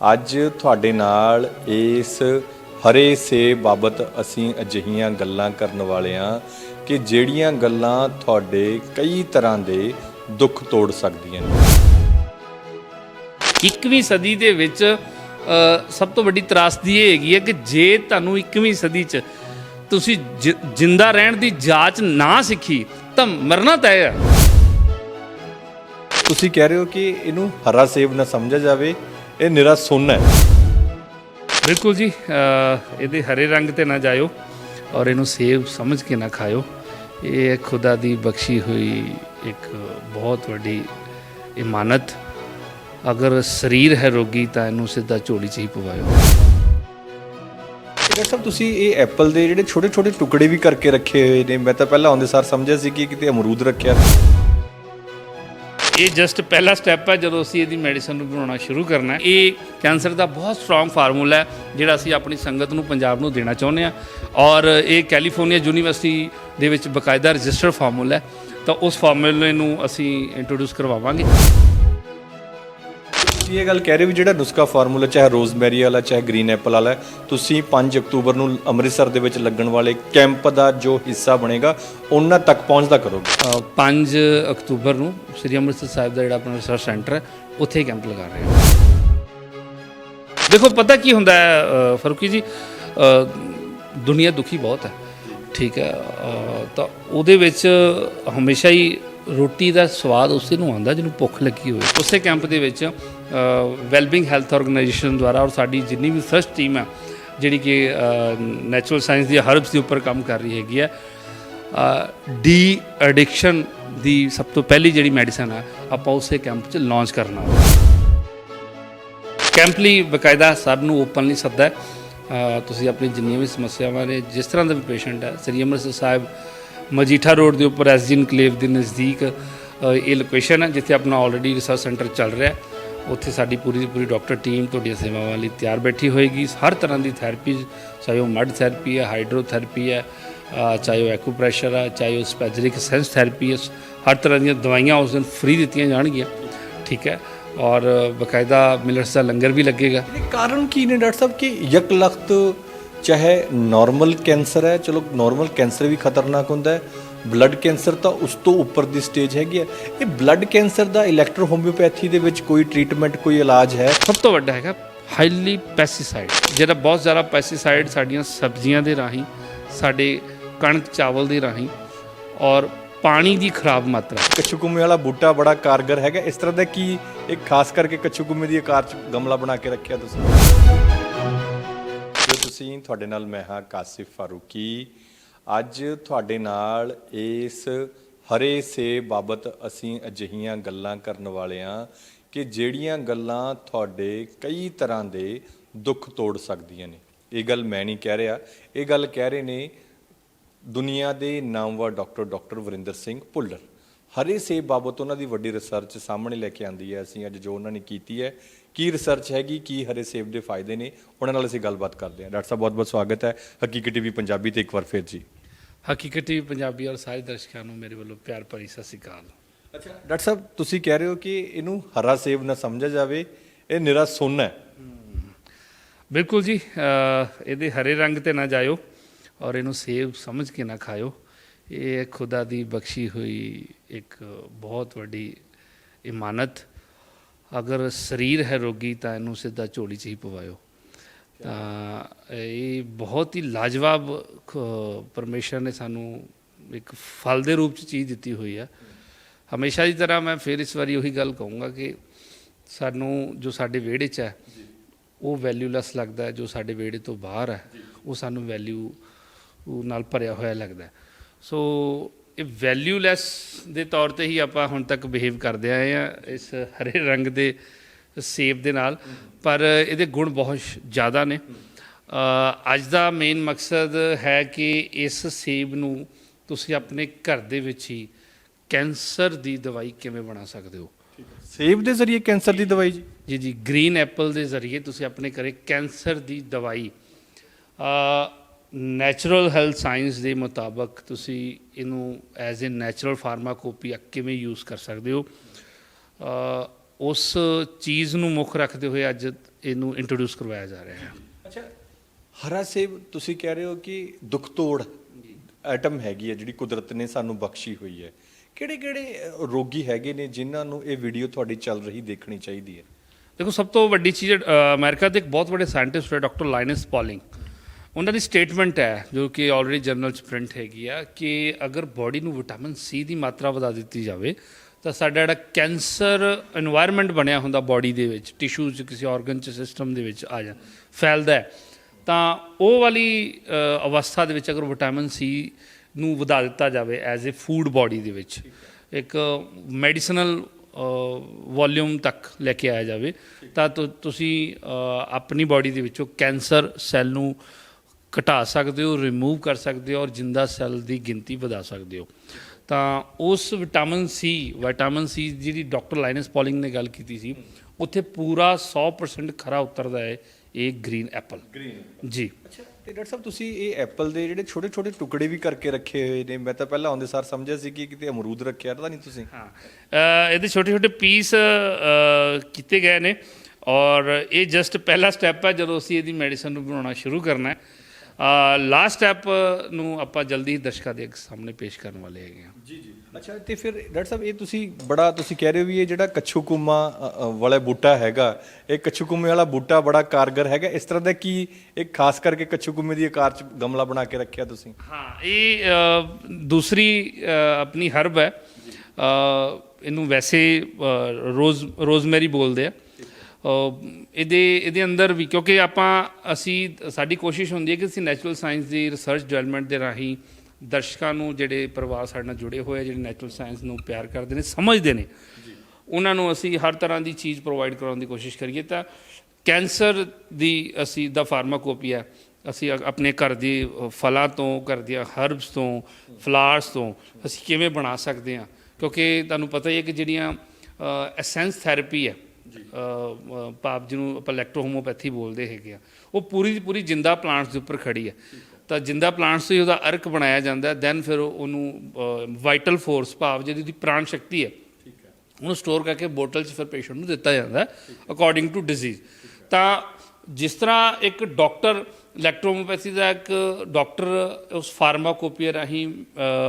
ਅੱਜ ਤੁਹਾਡੇ ਨਾਲ ਇਸ ਹਰੇ ਸੇਬ ਬਾਬਤ ਅਸੀਂ ਅਜਿਹੀਆਂ ਗੱਲਾਂ ਕਰਨ ਵਾਲੇ ਹਾਂ ਕਿ ਜਿਹੜੀਆਂ ਗੱਲਾਂ ਤੁਹਾਡੇ ਕਈ ਤਰ੍ਹਾਂ ਦੇ ਦੁੱਖ ਤੋੜ ਸਕਦੀਆਂ ਨੇ। 21ਵੀਂ ਸਦੀ ਦੇ ਵਿੱਚ ਸਭ ਤੋਂ ਵੱਡੀ ਤਰਾਸਦੀ ਇਹ ਹੈਗੀ ਹੈ ਕਿ ਜੇ ਤੁਹਾਨੂੰ 21ਵੀਂ ਸਦੀ 'ਚ ਤੁਸੀਂ ਜਿੰਦਾ ਰਹਿਣ ਦੀ ਜਾਂਚ ਨਾ ਸਿੱਖੀ ਤਾਂ ਮਰਨਾ ਤੈਅ ਹੈ। ਤੁਸੀਂ ਕਹਿ ਰਹੇ ਹੋ ਕਿ ਇਹਨੂੰ ਹਰਾ ਸੇਬ ਨਾ ਸਮਝਿਆ ਜਾਵੇ ਇਹ ਨਿਰਾ ਸੁੰਨ ਹੈ। ਬਿਲਕੁਲ ਜੀ ਅ, ਇਹਦੇ ਹਰੇ ਰੰਗ ਤੇ ਨਾ ਜਾਇਓ ਔਰ ਇਹਨੂੰ ਸੇਬ ਸਮਝ ਕੇ ਨਾ ਖਾਇਓ। ਇਹ ਖੁਦਾ ਦੀ ਬਖਸ਼ੀ ਹੋਈ ਇੱਕ ਬਹੁਤ ਵੱਡੀ ਇਮਾਨਤ। ਅਗਰ ਸਰੀਰ ਹੈ ਰੋਗੀ ਤਾਂ ਇਹਨੂੰ ਸਿੱਧਾ ਝੋਲੀ 'ਚ ਹੀ ਪਵਾਇਓ। ਡਾਕਟਰ ਸਾਹਿਬ ਤੁਸੀਂ ਇਹ ਐਪਲ ਦੇ ਜਿਹੜੇ ਛੋਟੇ ਛੋਟੇ ਟੁਕੜੇ ਵੀ ਕਰਕੇ ਰੱਖੇ ਹੋਏ ਨੇ ਮੈਂ ਤਾਂ ਪਹਿਲਾਂ ਆਉਂਦੇ ਸਾਰ ਸਮਝਿਆ ਸੀ ਕਿ ਕਿਤੇ ਅਮਰੂਦ ਰੱਖਿਆ। ਇਹ ਜਸਟ ਪਹਿਲਾ ਸਟੈਪ ਹੈ ਜਦੋਂ ਅਸੀਂ ਇਹਦੀ ਮੈਡੀਸਨ ਨੂੰ ਬਣਾਉਣਾ ਸ਼ੁਰੂ ਕਰਨਾ ਹੈ। ਇਹ ਕੈਂਸਰ ਦਾ ਬਹੁਤ ਸਟਰੋਂਗ ਫਾਰਮੂਲਾ ਹੈ, ਜਿਹੜਾ ਅਸੀਂ ਆਪਣੀ ਸੰਗਤ ਨੂੰ ਪੰਜਾਬ ਨੂੰ ਦੇਣਾ ਚਾਹੁੰਦੇ ਹਾਂ। ਔਰ ਇਹ ਕੈਲੀਫੋਰਨੀਆ ਯੂਨੀਵਰਸਿਟੀ ਦੇ ਵਿੱਚ ਬਕਾਇਦਾ ਰਜਿਸਟਰ ਫਾਰਮੂਲਾ ਹੈ। ਤਾਂ ਉਸ ਫਾਰਮੂਲੇ ਨੂੰ ਅਸੀਂ ਇੰਟਰੋਡਿਊਸ ਕਰਵਾਵਾਂਗੇ। ਤੁਸੀਂ ਇਹ ਗੱਲ ਕਹਿ ਰਹੇ ਹੋ ਵੀ ਜਿਹੜਾ ਨੁਸਖਾ ਫਾਰਮੂਲਾ ਚਾਹੇ ਰੋਜ਼ਮੈਰੀ ਵਾਲਾ ਚਾਹੇ ਗ੍ਰੀਨ ਐਪਲ ਵਾਲਾ ਹੈ, ਤੁਸੀਂ 5 ਅਕਤੂਬਰ ਨੂੰ ਅੰਮ੍ਰਿਤਸਰ ਦੇ ਵਿੱਚ ਲੱਗਣ ਵਾਲੇ ਕੈਂਪ ਦਾ ਜੋ ਹਿੱਸਾ ਬਣੇਗਾ ਉਹਨਾਂ ਤੱਕ ਪਹੁੰਚਦਾ ਕਰੋਗੇ? ਅ, 5 ਅਕਤੂਬਰ ਨੂੰ ਸ੍ਰੀ ਅੰਮ੍ਰਿਤਸਰ ਸਾਹਿਬ ਦਾ ਜਿਹੜਾ ਆਪਣਾ ਰਿਸਰਚ ਸੈਂਟਰ ਹੈ ਉੱਥੇ ਕੈਂਪ ਲਗਾ ਰਹੇ ਹਾਂ। ਦੇਖੋ ਪਤਾ ਕੀ ਹੁੰਦਾ ਹੈ ਅ, ਫਾਰੂਕੀ ਜੀ? ਅ, ਦੁਨੀਆ ਦੁਖੀ ਬਹੁਤ ਹੈ ਠੀਕ ਹੈ? ਅ, ਤਾਂ ਉਹਦੇ ਵਿੱਚ ਹਮੇਸ਼ਾ ਹੀ ਰੋਟੀ ਦਾ ਸਵਾਦ ਉਸੇ ਨੂੰ ਆਉਂਦਾ ਜਿਹਨੂੰ ਭੁੱਖ ਲੱਗੀ ਹੋਵੇ। ਉਸੇ ਕੈਂਪ ਦੇ ਵਿੱਚ ਵੈਲਬਿੰਗ ਹੈਲਥ ਆਰਗੇਨਾਈਜੇਸ਼ਨ ਦੁਆਰਾ ਔਰ ਸਾਡੀ ਜਿੰਨੀ ਵੀ ਰਿਸਰਚ ਟੀਮ ਹੈ, ਜਿਹੜੀ ਕਿ ਨੈਚੁਰਲ ਸਾਇੰਸ ਦੀ ਹਰਬਸ ਦੇ ਉੱਪਰ ਕੰਮ ਕਰ ਰਹੀ ਹੈਗੀ ਹੈ ਡੀ ਐਡਿਕਸ਼ਨ ਦੀ ਸਭ ਤੋਂ ਪਹਿਲੀ ਜਿਹੜੀ ਮੈਡੀਸਨ ਹੈ, ਆਪਾਂ ਉਸੇ ਕੈਂਪ 'ਚ ਲਾਂਚ ਕਰਨਾ ਕੈਂਪ ਲਈ ਬਕਾਇਦਾ ਸਭ ਨੂੰ ਓਪਨਲੀ ਸੱਦਾ ਤੁਸੀਂ ਆਪਣੀ ਜਿੰਨੀਆਂ ਵੀ ਸਮੱਸਿਆਵਾਂ ਨੇ, ਜਿਸ ਤਰ੍ਹਾਂ ਦਾ ਵੀ ਪੇਸ਼ੈਂਟ ਹੈ, ਸ੍ਰੀ ਅੰਮ੍ਰਿਤਸਰ ਸਾਹਿਬ, ਮਜੀਠਾ ਰੋਡ ਦੇ ਉੱਪਰ ਐਸਜੀ ਇਨਕਲੇਵ ਦੇ ਨਜ਼ਦੀਕ ਇਹ ਲੋਕੇਸ਼ਨ ਹੈ, ਜਿੱਥੇ ਆਪਣਾ ਆਲਰੇਡੀ ਰਿਸਰਚ ਸੈਂਟਰ ਚੱਲ ਰਿਹਾ ਹੈ। ਉੱਥੇ ਸਾਡੀ ਪੂਰੀ ਦੀ ਪੂਰੀ ਡਾਕਟਰ ਟੀਮ ਤੁਹਾਡੀਆਂ ਸੇਵਾਵਾਂ ਲਈ ਤਿਆਰ ਬੈਠੀ ਹੋਏਗੀ। ਹਰ ਤਰ੍ਹਾਂ ਦੀ ਥੈਰੇਪੀ ਚਾਹੇ ਉਹ ਮੱਡ ਥੈਰੇਪੀ ਹੈ ਹਾਈਡਰੋਥੈਰੇਪੀ ਹੈ ਚਾਹੇ ਉਹ ਐਕੂਪ੍ਰੈਸ਼ਰ ਹੈ, ਚਾਹੇ ਉਹ ਸਪੈਜਰਿਕ ਸੈਂਸ ਥੈਰੇਪੀ ਹੈ, ਹਰ ਤਰ੍ਹਾਂ ਦੀਆਂ ਦਵਾਈਆਂ ਉਸ ਦਿਨ ਫ੍ਰੀ ਦਿੱਤੀਆਂ ਜਾਣਗੀਆਂ। ਠੀਕ ਹੈ? ਔਰ ਬਕਾਇਦਾ ਮਿਲਟਸ ਦਾ ਲੰਗਰ ਵੀ ਲੱਗੇਗਾ। ਕਾਰਨ ਕੀ ਨੇ ਡਾਕਟਰ ਸਾਹਿਬ? ਕਿ ਯਕ ਲਖਤ ਚਾਹੇ ਨਾਰਮਲ ਕੈਂਸਰ ਹੈ, ਚਲੋ ਨਾਰਮਲ ਕੈਂਸਰ ਵੀ ਖਤਰਨਾਕ ਹੁੰਦਾ ਹੈ ਬਲੱਡ ਕੈਂਸਰ ਤਾਂ ਉਸ ਤੋਂ ਉੱਪਰ ਦੀ ਸਟੇਜ ਹੈਗੀ ਹੈ। ਇਹ ਬਲੱਡ ਕੈਂਸਰ ਦਾ ਇਲੈਕਟ੍ਰੋ ਹੋਮਿਓਪੈਥੀ ਦੇ ਵਿੱਚ ਕੋਈ ਟ੍ਰੀਟਮੈਂਟ ਕੋਈ ਇਲਾਜ ਹੈ? ਸਭ ਤੋਂ ਵੱਡਾ ਹੈਗਾ ਹਾਈਲੀ ਪੈਸਟੀਸਾਈਡ ਜਿਹੜਾ ਬਹੁਤ ਜ਼ਿਆਦਾ ਪੈਸਟੀਸਾਈਡ ਸਾਡੀਆਂ ਸਬਜ਼ੀਆਂ ਦੇ ਰਾਹੀਂ ਸਾਡੇ ਕਣਕ ਚਾਵਲ ਦੇ ਰਾਹੀਂ ਔਰ ਪਾਣੀ ਦੀ ਖਰਾਬ ਮਾਤਰਾ। ਕੱਛੂ ਕੁੰਮੇ ਵਾਲਾ ਬੂਟਾ ਬੜਾ ਕਾਰਗਰ ਹੈਗਾ। ਇਸ ਤਰ੍ਹਾਂ ਦਾ ਕੀ ਇੱਕ ਖਾਸ ਕਰਕੇ ਕੱਛੂ ਕੁੰਮੇ ਦੀ ਆਕਾਰ ਚ ਗਮਲਾ ਬਣਾ ਕੇ ਰੱਖਿਆ ਤੁਸੀਂ? ਜੋ ਤੁਸੀਂ ਤੁਹਾਡੇ ਨਾਲ ਮੈਂ ਹਾਂ ਕਾਸਿਫ ਫਾਰੂਕੀ। ਅੱਜ ਤੁਹਾਡੇ ਨਾਲ ਇਸ ਹਰੇ ਸੇਬ ਬਾਬਤ ਅਸੀਂ ਅਜਿਹੀਆਂ ਗੱਲਾਂ ਕਰਨ ਵਾਲੇ ਹਾਂ ਕਿ ਜਿਹੜੀਆਂ ਗੱਲਾਂ ਤੁਹਾਡੇ ਕਈ ਤਰ੍ਹਾਂ ਦੇ ਦੁੱਖ ਤੋੜ ਸਕਦੀਆਂ ਨੇ। ਇਹ ਗੱਲ ਮੈਂ ਨਹੀਂ ਕਹਿ ਰਿਹਾ। ਇਹ ਗੱਲ ਕਹਿ ਰਹੇ ਨੇ ਦੁਨੀਆ ਦੇ ਨਾਮਵਰ ਡਾਕਟਰ ਡਾਕਟਰ ਵਰਿੰਦਰ ਸਿੰਘ ਭੁੱਲਰ। ਹਰੇ ਸੇਬ ਬਾਬਤ ਉਹਨਾਂ ਦੀ ਵੱਡੀ ਰਿਸਰਚ ਸਾਹਮਣੇ ਲੈ ਕੇ ਆਂਦੀ ਹੈ। ਅਸੀਂ ਅੱਜ ਜੋ ਉਹਨਾਂ ਨੇ ਕੀਤੀ ਹੈ, ਕੀ ਰਿਸਰਚ ਹੈਗੀ, ਕੀ ਹਰੇ ਸੇਬ ਦੇ ਫਾਇਦੇ ਨੇ, ਉਹਨਾਂ ਨਾਲ ਅਸੀਂ ਗੱਲਬਾਤ ਕਰਦੇ ਹਾਂ। ਡਾਕਟਰ ਸਾਹਿਬ ਬਹੁਤ ਬਹੁਤ ਸਵਾਗਤ ਹੈ। ਹਕੀਕਤ ਟੀਵੀ ਪੰਜਾਬੀ ਤੇ ਇੱਕ ਵਾਰ ਫਿਰ ਜੀ। ਹਕੀਕਤੀ ਪੰਜਾਬੀ ਔਰ ਸਾਰੇ ਦਰਸ਼ਕਾਂ ਨੂੰ ਮੇਰੇ ਵੱਲੋਂ ਪਿਆਰ ਭਰੀ ਸਤਿ ਸ਼੍ਰੀ ਅਕਾਲ। ਅੱਛਾ ਡਾਕਟਰ ਸਾਹਿਬ ਤੁਸੀਂ ਕਹਿ ਰਹੇ ਹੋ ਕਿ ਇਹਨੂੰ ਹਰਾ ਸੇਬ ਨਾ ਸਮਝਿਆ ਜਾਵੇ ਇਹ ਨਿਰਾ ਸੁੰਨ ਹੈ। ਬਿਲਕੁਲ ਜੀ ਇਹਦੇ ਹਰੇ ਰੰਗ ਤੇ ਨਾ ਜਾਇਓ ਔਰ ਇਹਨੂੰ ਸੇਬ ਸਮਝ ਕੇ ਨਾ ਖਾਇਓ। ਇਹ ਖੁਦਾ ਦੀ ਬਖਸ਼ੀ ਹੋਈ ਇੱਕ ਬਹੁਤ ਵੱਡੀ ਇਮਾਨਤ। ਅਗਰ ਸਰੀਰ ਹੈ ਰੋਗੀ ਤਾਂ ਇਹਨੂੰ ਸਿੱਧਾ ਝੋਲੀ 'ਚ ਹੀ ਪਵਾਇਓ। ਤਾਂ ਇਹ ਬਹੁਤ ਹੀ ਲਾਜਵਾਬ ਪਰਮੇਸ਼ਰ ਨੇ ਸਾਨੂੰ ਇੱਕ ਫਲ ਦੇ ਰੂਪ 'ਚ ਚੀਜ਼ ਦਿੱਤੀ ਹੋਈ ਹੈ ਹਮੇਸ਼ਾ ਦੀ ਤਰ੍ਹਾਂ ਮੈਂ ਫਿਰ ਇਸ ਵਾਰੀ ਉਹੀ ਗੱਲ ਕਹੂੰਗਾ ਕਿ ਸਾਨੂੰ ਜੋ ਸਾਡੇ ਵਿਹੜੇ 'ਚ ਹੈ ਉਹ ਵੈਲਿਊਲੈਸ ਲੱਗਦਾ ਜੋ ਸਾਡੇ ਵਿਹੜੇ ਤੋਂ ਬਾਹਰ ਹੈ ਉਹ ਸਾਨੂੰ ਵੈਲਿਊ ਨਾਲ ਭਰਿਆ ਹੋਇਆ ਲੱਗਦਾ। ਸੋ ਇਹ ਵੈਲਿਊਲੈਸ ਦੇ ਤੌਰ ਤੇ ਹੀ ਆਪਾਂ ਹੁਣ ਤੱਕ ਬਿਹੇਵ ਕਰਦੇ ਆਏ ਆ। ਇਸ ਹਰੇ ਰੰਗ ਦੇ ਸੇਬ ਦੇ ਨਾਲ ਪਰ ਇਹਦੇ ਗੁਣ ਬਹੁਤ ਜ਼ਿਆਦਾ ਨੇ। ਅੱਜ ਦਾ ਮੇਨ ਮਕਸਦ ਹੈ ਕਿ ਇਸ ਸੇਬ ਨੂੰ ਤੁਸੀਂ ਆਪਣੇ ਘਰ ਦੇ ਵਿੱਚ ਹੀ ਕੈਂਸਰ ਦੀ ਦਵਾਈ ਕਿਵੇਂ ਬਣਾ ਸਕਦੇ ਹੋ? ਸੇਬ ਦੇ ਜ਼ਰੀਏ ਕੈਂਸਰ ਦੀ ਦਵਾਈ ਜੀ? ਜੀ ਜੀ ਗ੍ਰੀਨ ਐਪਲ ਦੇ ਜ਼ਰੀਏ ਤੁਸੀਂ ਆਪਣੇ ਘਰੇ ਕੈਂਸਰ ਦੀ ਦਵਾਈ। ਅ ਨੈਚੁਰਲ ਹੈਲਥ ਸਾਇੰਸ ਦੇ ਮੁਤਾਬਕ ਤੁਸੀਂ ਇਹਨੂੰ ਐਜ਼ ਅ ਨੈਚੁਰਲ ਫਾਰਮਾਕੋਪੀਆ ਕਿਵੇਂ ਯੂਜ਼ ਕਰ ਸਕਦੇ ਹੋ? ਉਸ ਚੀਜ਼ ਨੂੰ ਮੁੱਖ ਰੱਖਦੇ ਹੋਏ ਅੱਜ ਇਹਨੂੰ ਇੰਟਰੋਡਿਊਸ ਕਰਵਾਇਆ ਜਾ ਰਿਹਾ ਹੈ। ਅੱਛਾ ਹਰਾ ਸੇਬ ਤੁਸੀਂ ਕਹਿ ਰਹੇ ਹੋ ਕਿ ਦੁੱਖ ਤੋੜ ਆਈਟਮ ਹੈਗੀ ਹੈ ਜਿਹੜੀ ਕੁਦਰਤ ਨੇ ਸਾਨੂੰ ਬਖਸ਼ੀ ਹੋਈ ਹੈ। ਕਿਹੜੇ ਕਿਹੜੇ ਰੋਗੀ ਹੈਗੇ ਨੇ ਜਿਨ੍ਹਾਂ ਨੂੰ ਇਹ ਵੀਡੀਓ ਤੁਹਾਡੀ ਚੱਲ ਰਹੀ ਦੇਖਣੀ ਚਾਹੀਦੀ ਹੈ? ਦੇਖੋ ਸਭ ਤੋਂ ਵੱਡੀ ਚੀਜ਼ ਅਮਰੀਕਾ ਦੇ ਇੱਕ ਬਹੁਤ ਵੱਡੇ ਸਾਇੰਟਿਸਟ ਹੈ ਡਾਕਟਰ ਲਾਈਨਸ ਪੋਲਿੰਗ। ਉਹਨਾਂ ਦੀ ਸਟੇਟਮੈਂਟ ਹੈ ਜੋ ਕਿ ਆਲਰੇਡੀ ਜਰਨਲ ਚ ਪ੍ਰਿੰਟ ਹੈਗੀ ਆ ਕਿ ਅਗਰ ਬਾਡੀ ਨੂੰ ਵਿਟਾਮਿਨ ਸੀ ਦੀ ਮਾਤਰਾ ਵਧਾ ਦਿੱਤੀ ਜਾਵੇ ਤਾਂ ਸਾਡਾ ਜਿਹੜਾ ਕੈਂਸਰ এনवायरमेंट ਬਣਿਆ ਹੁੰਦਾ ਬਾਡੀ ਦੇ ਵਿੱਚ ਟਿਸ਼ੂਜ਼ 'ਚ ਕਿਸੇ ਆਰਗਨ 'ਚ ਸਿਸਟਮ ਦੇ ਵਿੱਚ ਆ ਜਾ ਫੈਲਦਾ ਤਾਂ ਉਹ ਵਾਲੀ ਅਵਸਥਾ ਦੇ ਵਿੱਚ ਅਗਰ ਵਿਟਾਮਿਨ ਸੀ ਨੂੰ ਵਧਾ ਦਿੱਤਾ ਜਾਵੇ ਐਜ਼ ਅ ਫੂਡ ਬਾਡੀ ਦੇ ਵਿੱਚ, ਇੱਕ ਮੈਡੀਸਨਲ ਵੋਲਿਊਮ ਤੱਕ ਲੈ ਕੇ ਆਇਆ ਜਾਵੇ, ਤਾਂ ਤੁਸੀਂ ਆਪਣੀ ਬਾਡੀ ਦੇ ਵਿੱਚੋਂ ਕੈਂਸਰ ਸੈੱਲ ਨੂੰ ਘਟਾ ਸਕਦੇ ਹੋ ਰਿਮੂਵ ਕਰ ਸਕਦੇ ਹੋ ਔਰ ਜਿੰਦਾ ਸੈੱਲ ਦੀ ਗਿਣਤੀ ਵਧਾ ਸਕਦੇ ਹੋ। ਤਾਂ ਉਸ ਵਿਟਾਮਿਨ ਸੀ ਵਿਟਾਮਿਨ ਸੀ ਜਿਹੜੀ ਡਾਕਟਰ ਲਾਈਨਸ ਪੋਲਿੰਗ ਨੇ ਗੱਲ ਕੀਤੀ ਸੀ ਉੱਥੇ ਪੂਰਾ 100% ਖਰਾ ਉਤਰਦਾ ਹੈ ਇਹ ਗ੍ਰੀਨ ਐਪਲ ਗ੍ਰੀਨ ਜੀ। ਅੱਛਾ ਤੇ ਡਾਕਟਰ ਸਾਹਿਬ ਤੁਸੀਂ ਇਹ ਐਪਲ ਦੇ ਜਿਹੜੇ ਛੋਟੇ ਛੋਟੇ ਟੁਕੜੇ ਵੀ ਕਰਕੇ ਰੱਖੇ ਹੋਏ ਨੇ ਮੈਂ ਤਾਂ ਪਹਿਲਾਂ ਆਉਂਦੇ ਸਾਰ ਸਮਝਿਆ ਸੀ ਕਿ ਕਿਤੇ ਅਮਰੂਦ ਰੱਖਿਆ ਤਾਂ ਨਹੀਂ ਤੁਸੀਂ। ਹਾਂ। ਇਹਦੇ ਛੋਟੇ ਛੋਟੇ ਪੀਸ ਕੀਤੇ ਗਏ ਨੇ ਔਰ ਇਹ ਜਸਟ ਪਹਿਲਾ ਸਟੈਪ ਹੈ ਜਦੋਂ ਅਸੀਂ ਇਹਦੀ ਮੈਡੀਸਨ ਨੂੰ ਬਣਾਉਣਾ ਸ਼ੁਰੂ ਕਰਨਾ ਹੈ। ਲਾਸਟ ਸਟੈਪ ਨੂੰ ਆਪਾਂ ਜਲਦੀ ਦਰਸ਼ਕਾਂ ਦੇ ਸਾਹਮਣੇ ਪੇਸ਼ ਕਰਨ ਵਾਲੇ ਹੈਗੇ ਹਾਂ। ਜੀ ਜੀ। ਅੱਛਾ ਤੇ ਫਿਰ ਡਾਕਟਰ ਸਾਹਿਬ ਇਹ ਤੁਸੀਂ ਬੜਾ ਤੁਸੀਂ ਕਹਿ ਰਹੇ ਹੋ ਵੀ ਇਹ ਜਿਹੜਾ ਕੱਛੂ ਕੁਮਾ ਅ, ਅ, ਵਾਲਾ ਬੂਟਾ ਹੈਗਾ ਇਹ ਕੱਛੂ ਕੁਮੇ ਵਾਲਾ ਬੂਟਾ ਬੜਾ ਕਾਰਗਰ ਹੈਗਾ। ਇਸ ਤਰ੍ਹਾਂ ਦਾ ਕੀ ਇੱਕ ਖਾਸ ਕਰਕੇ ਕੱਛੂ ਕੁਮੇ ਦੀ ਆਕਾਰ ਚ ਗਮਲਾ ਬਣਾ ਕੇ ਰੱਖਿਆ ਤੁਸੀਂ? ਹਾਂ ਇਹ ਦੂਸਰੀ ਆਪਣੀ ਹਰਬ ਹੈ। ਇਹਨੂੰ ਵੈਸੇ ਰੋਜ਼ ਰੋਜ਼ਮੈਰੀ ਬੋਲਦੇ ਆ। ਇਹਦੇ ਇਹਦੇ ਅੰਦਰ ਵੀ, ਕਿਉਂਕਿ ਆਪਾਂ, ਅਸੀਂ, ਸਾਡੀ ਕੋਸ਼ਿਸ਼ ਹੁੰਦੀ ਹੈ ਕਿ ਅਸੀਂ ਨੈਚੁਰਲ ਸਾਇੰਸ ਦੀ ਰਿਸਰਚ ਡਿਵੈਲਪਮੈਂਟ ਦੇ ਰਾਹੀਂ ਦਰਸ਼ਕਾਂ ਨੂੰ ਜਿਹੜੇ ਪਰਿਵਾਰ ਸਾਡੇ ਨਾਲ ਜੁੜੇ ਹੋਏ ਜਿਹੜੇ ਨੈਚੁਰਲ ਸਾਇੰਸ ਨੂੰ ਪਿਆਰ ਕਰਦੇ ਨੇ, ਸਮਝਦੇ ਨੇ, ਉਹਨਾਂ ਨੂੰ ਅਸੀਂ ਹਰ ਤਰ੍ਹਾਂ ਦੀ ਚੀਜ਼ ਪ੍ਰੋਵਾਈਡ ਕਰਾਉਣ ਦੀ ਕੋਸ਼ਿਸ਼ ਕਰੀਏ ਤਾਂ ਕੈਂਸਰ ਦੀ ਅਸੀਂ, ਦਾ ਫਾਰਮਾਕੋਪੀਆ ਅਸੀਂ ਅ- ਆਪਣੇ ਘਰ ਦੀ ਫਲਾਂ ਤੋਂ, ਘਰ ਦੀਆਂ ਹਰਬਸ ਤੋਂ ਫਲਾਵਰਸ ਤੋਂ, ਅਸੀਂ ਕਿਵੇਂ ਬਣਾ ਸਕਦੇ ਹਾਂ? ਕਿਉਂਕਿ ਤੁਹਾਨੂੰ ਪਤਾ ਹੀ ਹੈ ਕਿ ਜਿਹੜੀਆਂ ਐਸੈਂਸ ਥੈਰੇਪੀ ਹੈ ਭਾਵ ਜਿਹਨੂੰ ਆਪਾਂ ਇਲੈਕਟ੍ਰੋਹੋਮੋਪੈਥੀ ਬੋਲਦੇ ਹੈਗੇ ਆ ਉਹ ਪੂਰੀ ਦੀ ਪੂਰੀ ਜਿੰਦਾ ਪਲਾਂਟਸ ਦੇ ਉੱਪਰ ਖੜੀ ਹੈ ਤਾਂ ਜਿੰਦਾ ਪਲਾਂਟਸ ਤੋਂ ਹੀ ਉਹਦਾ ਅਰਕ ਬਣਾਇਆ ਜਾਂਦਾ ਹੈ ਦੈਨ ਫਿਰ ਉਹ- ਉਹਨੂੰ ਵਾਈਟਲ ਫੋਰਸ ਭਾਵ ਜਿਹਦੀ ਦੀ ਪ੍ਰਾਣ ਸ਼ਕਤੀ ਹੈ। ਉਹਨੂੰ ਸਟੋਰ ਕਰਕੇ ਬੋਟਲ 'ਚ ਫਿਰ ਪੇਸ਼ੈਂਟ ਨੂੰ ਦਿੱਤਾ ਜਾਂਦਾ ਅਕੋਰਡਿੰਗ ਟੂ ਡਿਜ਼ੀਜ਼ ਤਾਂ ਜਿਸ ਤਰ੍ਹਾਂ ਇੱਕ ਡਾਕਟਰ ਇਲੈਕਟ੍ਰੋਮੋਪੈਥੀ ਦਾ ਇੱਕ ਡਾਕਟਰ ਉਸ ਫਾਰਮਾਕੋਪੀਆ ਰਾਹੀਂ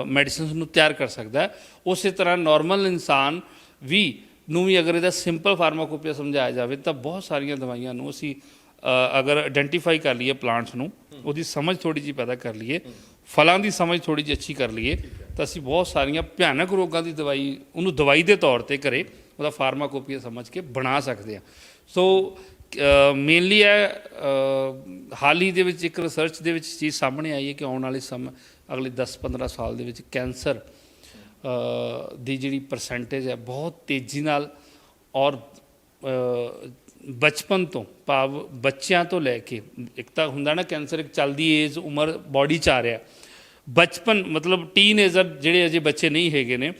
ਮੈਡੀਸਿਨਸ ਨੂੰ ਤਿਆਰ ਕਰ ਸਕਦਾ ਹੈ ਉਸੇ ਤਰ੍ਹਾਂ ਨਾਰਮਲ ਇਨਸਾਨ ਵੀ ਨੂੰ ਵੀ ਅਗਰ ਇਹਦਾ ਸਿੰਪਲ ਫਾਰਮਾਕੋਪੀਆ ਸਮਝਾਇਆ ਜਾਵੇ ਤਾਂ ਬਹੁਤ ਸਾਰੀਆਂ ਦਵਾਈਆਂ ਨੂੰ ਅਸੀਂ ਅਗਰ ਆਇਡੈਂਟੀਫਾਈ ਕਰ ਲਈਏ ਪਲਾਂਟਸ ਨੂੰ, ਉਹਦੀ ਸਮਝ ਥੋੜੀ ਜਿਹੀ ਪੈਦਾ ਕਰ ਲਈਏ, ਫਲਾਂ ਦੀ ਸਮਝ ਥੋੜੀ ਜਿਹੀ ਅੱਛੀ ਕਰ ਲਈਏ, ਤਾਂ ਅਸੀਂ ਬਹੁਤ ਸਾਰੀਆਂ ਭਿਆਨਕ ਰੋਗਾਂ ਦੀ ਦਵਾਈ, ਉਹਨੂੰ ਦਵਾਈ ਦੇ ਤੌਰ ਤੇ ਘਰੇ ਉਹਦਾ ਫਾਰਮਾਕੋਪੀਆ ਸਮਝ ਕੇ ਬਣਾ ਸਕਦੇ ਆ ਸੋ ਮੇਨਲੀ ਹੈ ਹਾਲ ਹੀ ਦੇ ਵਿੱਚ ਇੱਕ ਰਿਸਰਚ ਦੇ ਵਿੱਚ ਚੀਜ਼ ਸਾਹਮਣੇ ਆਈ ਹੈ ਕਿ ਆਉਣ ਵਾਲੇ ਸਮ, ਅਗਲੇ 10-15 ਸਾਲ ਦੇ ਵਿੱਚ ਕੈਂਸਰ ਦੀ ਜਿਹੜੀ ਪਰਸੈਂਟੇਜ ਹੈ ਬਹੁਤ ਤੇਜ਼ੀ ਨਾਲ ਔਰ ਬਚਪਨ ਤੋਂ ਭਾਵ ਬੱਚਿਆਂ ਤੋਂ ਲੈ ਕੇ ਇੱਕ ਤਾਂ ਹੁੰਦਾ ਨਾ ਕੈਂਸਰ ਇੱਕ ਚੱਲਦੀ ਏਜ ਉਮਰ ਬਾਡੀ ਚ ਆ ਰਿਹਾ। ਬਚਪਨ ਮਤਲਬ ਟੀਨੇਜਰ ਜਿਹੜੇ ਅਜੇ ਬੱਚੇ ਨਹੀਂ ਹੈਗੇ ਨੇ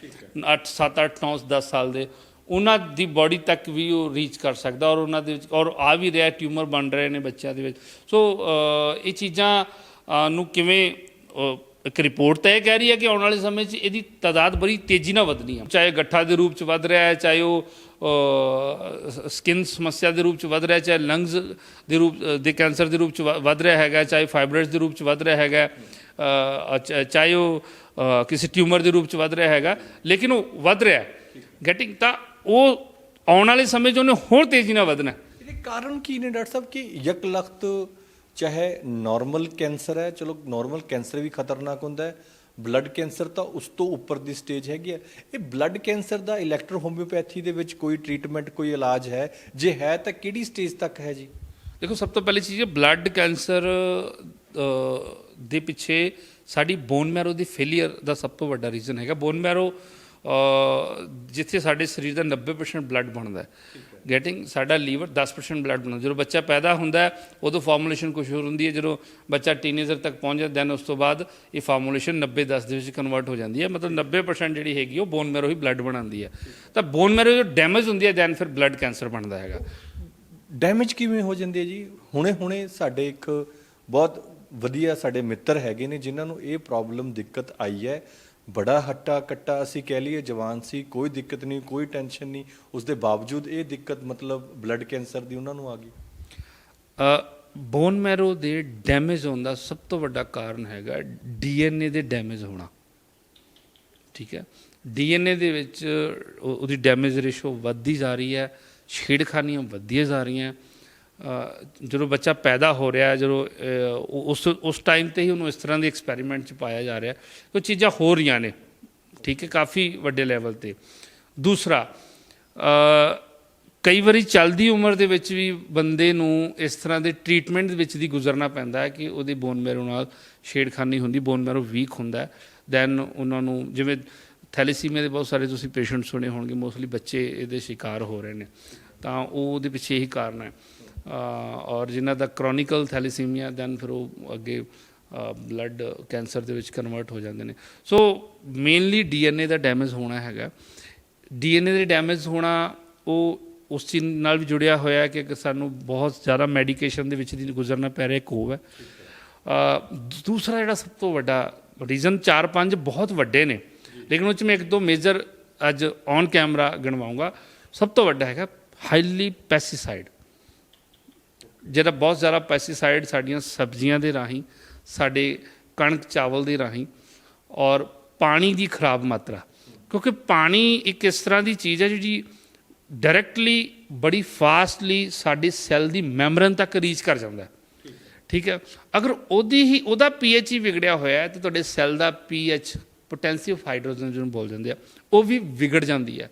8 7 8 9 10 ਸਾਲ ਦੇ ਉਹਨਾਂ ਦੀ ਬਾਡੀ ਤੱਕ ਵੀ ਉਹ ਰੀਚ ਕਰ ਸਕਦਾ ਔਰ ਉਹਨਾਂ ਦੇ ਵਿੱਚ ਔਰ ਆ ਵੀ ਰਿਹਾ ਟਿਊਮਰ ਬਣ ਰਹੇ ਨੇ ਬੱਚਿਆਂ ਦੇ ਵਿੱਚ। ਸੋ ਇਹ ਚੀਜ਼ਾਂ ਨੂੰ ਕਿਵੇਂ ਇੱਕ ਰਿਪੋਰਟ ਤਾਂ ਇਹ ਕਹਿ ਰਹੀ ਹੈ ਕਿ ਆਉਣ ਵਾਲੇ ਸਮੇਂ 'ਚ ਇਹਦੀ ਤਾਦਾਦ ਬੜੀ ਤੇਜ਼ੀ ਨਾਲ ਵਧਣੀ ਹੈ ਚਾਹੇ ਗੱਠਾ ਦੇ ਰੂਪ 'ਚ ਵੱਧ ਰਿਹਾ ਹੈ, ਚਾਹੇ ਉਹ ਸਕਿਨ ਸਮੱਸਿਆ ਦੇ ਰੂਪ 'ਚ ਵੱਧ ਰਿਹਾ ਚਾਹੇ ਲੰਗਸ ਦੇ ਰੂਪ, ਦੇ ਕੈਂਸਰ ਦੇ ਰੂਪ 'ਚ ਵ- ਵੱਧ ਰਿਹਾ ਹੈਗਾ, ਚਾਹੇ ਫਾਈਬਰਸ ਦੇ ਰੂਪ 'ਚ ਵੱਧ ਰਿਹਾ ਹੈਗਾ ਚਾਹੇ ਉਹ ਕਿਸੇ ਟਿਊਮਰ ਦੇ ਰੂਪ 'ਚ ਵੱਧ ਰਿਹਾ ਹੈਗਾ, ਲੇਕਿਨ ਉਹ ਵੱਧ ਰਿਹਾ ਗੈਟਿੰਗ ਤਾਂ ਉਹ ਆਉਣ ਵਾਲੇ ਸਮੇਂ 'ਚ ਉਹਨੇ ਹੋਰ ਤੇਜ਼ੀ ਨਾਲ ਵਧਣਾ ਇਹਦੇ ਕਾਰਨ ਕੀ ਨੇ ਡਾਕਟਰ ਸਾਹਿਬ? ਕਿ ਯਕਲਖਤ ਚਾਹੇ ਨਾਰਮਲ ਕੈਂਸਰ ਹੈ, ਚਲੋ ਨਾਰਮਲ ਕੈਂਸਰ ਵੀ ਖਤਰਨਾਕ ਹੁੰਦਾ ਹੈ ਬਲੱਡ ਕੈਂਸਰ ਤਾਂ ਉਸ ਤੋਂ ਉੱਪਰ ਦੀ ਸਟੇਜ ਹੈਗੀ ਹੈ। ਇਹ ਬਲੱਡ ਕੈਂਸਰ ਦਾ ਇਲੈਕਟ੍ਰੋ ਹੋਮਿਓਪੈਥੀ ਦੇ ਵਿੱਚ ਕੋਈ ਟ੍ਰੀਟਮੈਂਟ ਕੋਈ ਇਲਾਜ ਹੈ? ਜੇ ਹੈ ਤਾਂ ਕਿਹੜੀ ਸਟੇਜ ਤੱਕ ਹੈ ਜੀ? ਦੇਖੋ, ਸਭ ਤੋਂ ਪਹਿਲੀ ਚੀਜ਼ ਹੈ ਬਲੱਡ ਕੈਂਸਰ ਦੇ ਪਿੱਛੇ ਸਾਡੀ ਬੋਨ ਮੈਰੋ ਦੀ ਫੇਲਿਅਰ ਦਾ ਸਭ ਤੋਂ ਵੱਡਾ ਰੀਜ਼ਨ ਹੈਗਾ। ਬੋਨ ਮੈਰੋ ਜਿੱਥੇ ਸਾਡੇ ਸਰੀਰ ਦਾ 90% ਬਲੱਡ ਬਣਦਾ ਹੈ। ਗੈਟਿੰਗ ਸਾਡਾ ਲੀਵਰ 10% ਬਲੱਡ ਬਣਦਾ। ਜਦੋਂ ਬੱਚਾ ਪੈਦਾ ਹੁੰਦਾ ਉਦੋਂ ਫਾਰਮੂਲੇਸ਼ਨ ਕੁਝ ਹੋਰ ਹੁੰਦੀ ਹੈ। ਜਦੋਂ ਬੱਚਾ ਟੀਨੇਜਰ ਤੱਕ ਪਹੁੰਚ ਜਾਂਦਾ ਦੈਨ ਉਸ ਤੋਂ ਬਾਅਦ ਇਹ ਫਾਰਮੂਲੇਸ਼ਨ 90 10 ਦੇ ਵਿੱਚ ਕਨਵਰਟ ਹੋ ਜਾਂਦੀ ਹੈ। ਮਤਲਬ 90% ਜਿਹੜੀ ਹੈਗੀ, ਉਹ ਬੋਨ ਮੈਰੋ ਹੀ ਬਲੱਡ ਬਣਾਉਂਦੀ ਹੈ। ਤਾਂ ਬੋਨ ਮੈਰੋ ਜੋ ਡੈਮੇਜ ਹੁੰਦੀ ਹੈ ਦੈਨ ਫਿਰ ਬਲੱਡ ਕੈਂਸਰ ਬਣਦਾ ਹੈਗਾ। ਡੈਮੇਜ ਕਿਵੇਂ ਹੋ ਜਾਂਦੀ ਹੈ ਜੀ? ਹੁਣੇ ਹੁਣੇ ਸਾਡੇ ਇੱਕ ਬਹੁਤ ਵਧੀਆ ਸਾਡੇ ਮਿੱਤਰ ਹੈਗੇ ਨੇ, ਜਿਨ੍ਹਾਂ ਨੂੰ ਇਹ ਪ੍ਰੋਬਲਮ ਦਿੱਕਤ ਆਈ ਹੈ। ਬੜਾ ਹੱਟਾ ਕੱਟਾ ਅਸੀਂ ਕਹਿ ਲਈਏ, ਜਵਾਨ ਸੀ, ਕੋਈ ਦਿੱਕਤ ਨਹੀਂ, ਕੋਈ ਟੈਨਸ਼ਨ ਨਹੀਂ। ਉਸ ਦੇ ਬਾਵਜੂਦ ਇਹ ਦਿੱਕਤ ਮਤਲਬ ਬਲੱਡ ਕੈਂਸਰ ਦੀ ਉਹਨਾਂ ਨੂੰ ਆ ਗਈ। ਬੋਨ ਮੈਰੋ ਦੇ ਡੈਮੇਜ ਹੋਣ ਦਾ ਸਭ ਤੋਂ ਵੱਡਾ ਕਾਰਨ ਹੈਗਾ ਡੀਐਨਏ ਦੇ ਡੈਮੇਜ ਹੋਣਾ। ਠੀਕ ਹੈ? ਡੀਐਨਏ ਦੇ ਵਿੱਚ ਉਹਦੀ ਡੈਮੇਜ ਰੇਸ਼ੋ ਵੱਧਦੀ ਜਾ ਰਹੀ ਹੈ, ਛੇੜਖਾਨੀਆਂ ਵੱਧਦੀਆਂ ਜਾ ਰਹੀਆਂ। ਜਦੋਂ ਬੱਚਾ ਪੈਦਾ ਹੋ ਰਿਹਾ ਜਦੋਂ ਉਸ ਉਸ ਟਾਈਮ ਤੇ ਹੀ ਉਹਨੂੰ ਇਸ ਤਰ੍ਹਾਂ ਦੇ ਐਕਸਪੈਰੀਮੈਂਟ ਚ ਪਾਇਆ ਜਾ ਰਿਹਾ ਉਹ ਚੀਜ਼ਾਂ ਹੋ ਰਹੀਆਂ ਨੇ, ਠੀਕ ਹੈ, ਕਾਫੀ ਵੱਡੇ ਲੈਵਲ ਤੇ। ਦੂਸਰਾ ਕਈ ਵਾਰੀ ਚੱਲਦੀ ਉਮਰ ਦੇ ਵਿੱਚ ਵੀ ਬੰਦੇ ਨੂੰ ਇਸ ਤਰ੍ਹਾਂ ਦੇ ਟ੍ਰੀਟਮੈਂਟ ਦੇ ਵਿੱਚ ਦੀ ਗੁਜ਼ਰਨਾ ਪੈਂਦਾ ਹੈ ਕਿ ਉਹਦੀ ਬੋਨ ਮੈਰੋ ਨਾਲ ਛੇੜਖਾਨੀ ਹੁੰਦੀ ਬੋਨ ਮੈਰੋ ਵੀਕ ਹੁੰਦਾ ਹੈ। ਦੈਨ ਉਹਨਾਂ ਨੂੰ ਜਿਵੇਂ ਥੈਲੇਸੀਮੀਆ ਦੇ ਬਹੁਤ ਸਾਰੇ ਤੁਸੀਂ ਪੇਸ਼ੈਂਟ ਸੁਣੇ ਹੋਣਗੇ ਮੋਸਟਲੀ ਬੱਚੇ ਇਹਦੇ ਸ਼ਿਕਾਰ ਹੋ ਰਹੇ ਨੇ। ਤਾਂ ਉਹ ਉਹਦੇ ਪਿੱਛੇ ਇਹੀ ਕਾਰਨ ਹੈ। ਔਰ ਜਿਨ੍ਹਾਂ ਦਾ ਕ੍ਰੋਨਿਕਲ ਥੈਲੇਸੀਮੀਆ ਦੈਨ ਫਿਰ ਉਹ ਅੱਗੇ ਬਲੱਡ ਕੈਂਸਰ ਦੇ ਵਿੱਚ ਕਨਵਰਟ ਹੋ ਜਾਂਦੇ ਨੇ। ਸੋ ਮੇਨਲੀ ਡੀਐਨਏ ਦਾ ਡੈਮੇਜ ਹੋਣਾ ਹੈਗਾ। ਡੀਐਨਏ ਦੇ ਡੈਮੇਜ ਹੋਣਾ, ਉਹ ਉਸ ਚੀਜ਼ ਨਾਲ ਵੀ ਜੁੜਿਆ ਹੋਇਆ ਹੈ ਕਿ ਸਾਨੂੰ ਬਹੁਤ ਜ਼ਿਆਦਾ ਮੈਡੀਕੇਸ਼ਨ ਦੇ ਵਿੱਚ ਦੀ ਗੁਜ਼ਰਨਾ ਪੈ ਰਿਹਾ ਕੋਵ ਹੈ। ਦੂਸਰਾ ਜਿਹੜਾ ਸਭ ਤੋਂ ਵੱਡਾ ਰੀਜ਼ਨ 4-5 ਬਹੁਤ ਵੱਡੇ ਨੇ। ਲੇਕਿਨ ਉਹ ਚ ਮੈਂ ਇੱਕ ਦੋ ਮੇਜਰ ਅੱਜ ਔਨ ਕੈਮਰਾ ਗਿਣਵਾਉਂਗਾ। ਸਭ ਤੋਂ ਵੱਡਾ ਹੈਗਾ ਹਾਈਲੀ ਪੈਸਟੀਸਾਈਡ ਜਿਹੜਾ ਬਹੁਤ ਜ਼ਿਆਦਾ ਪੈਸਟੀਸਾਈਡ ਸਾਡੀਆਂ ਸਬਜ਼ੀਆਂ ਦੇ ਰਾਹੀਂ, ਸਾਡੇ ਕਣਕ ਚਾਵਲ ਦੇ ਰਾਹੀਂ ਔਰ ਪਾਣੀ ਦੀ ਖਰਾਬ ਮਾਤਰਾ। ਕਿਉਂਕਿ ਪਾਣੀ ਇੱਕ ਇਸ ਤਰ੍ਹਾਂ ਦੀ ਚੀਜ਼ ਹੈ ਜਿਹੜੀ ਡਾਇਰੈਕਟਲੀ ਬੜੀ ਫਾਸਟਲੀ ਸਾਡੀ ਸੈੱਲ ਦੀ ਮੈਮਰਨ ਤੱਕ ਰੀਚ ਕਰ ਜਾਂਦਾ ਠੀਕ ਹੈ? ਅਗਰ ਉਹਦੀ ਹੀ, ਉਹਦਾ ਪੀਐਚ ਹੀ ਵਿਗੜਿਆ ਹੋਇਆ ਹੈ ਤੇ ਤੁਹਾਡੇ ਸੈੱਲ ਦਾ ਪੀਐਚ ਪੋਟੈਂਸ਼ੀਅਲ ਆਫ ਹਾਈਡਰੋਜਨ ਜਿਹਨੂੰ ਬੋਲ ਜਾਂਦੇ ਆ, ਉਹ ਵੀ ਵਿਗੜ ਜਾਂਦੀ ਹੈ।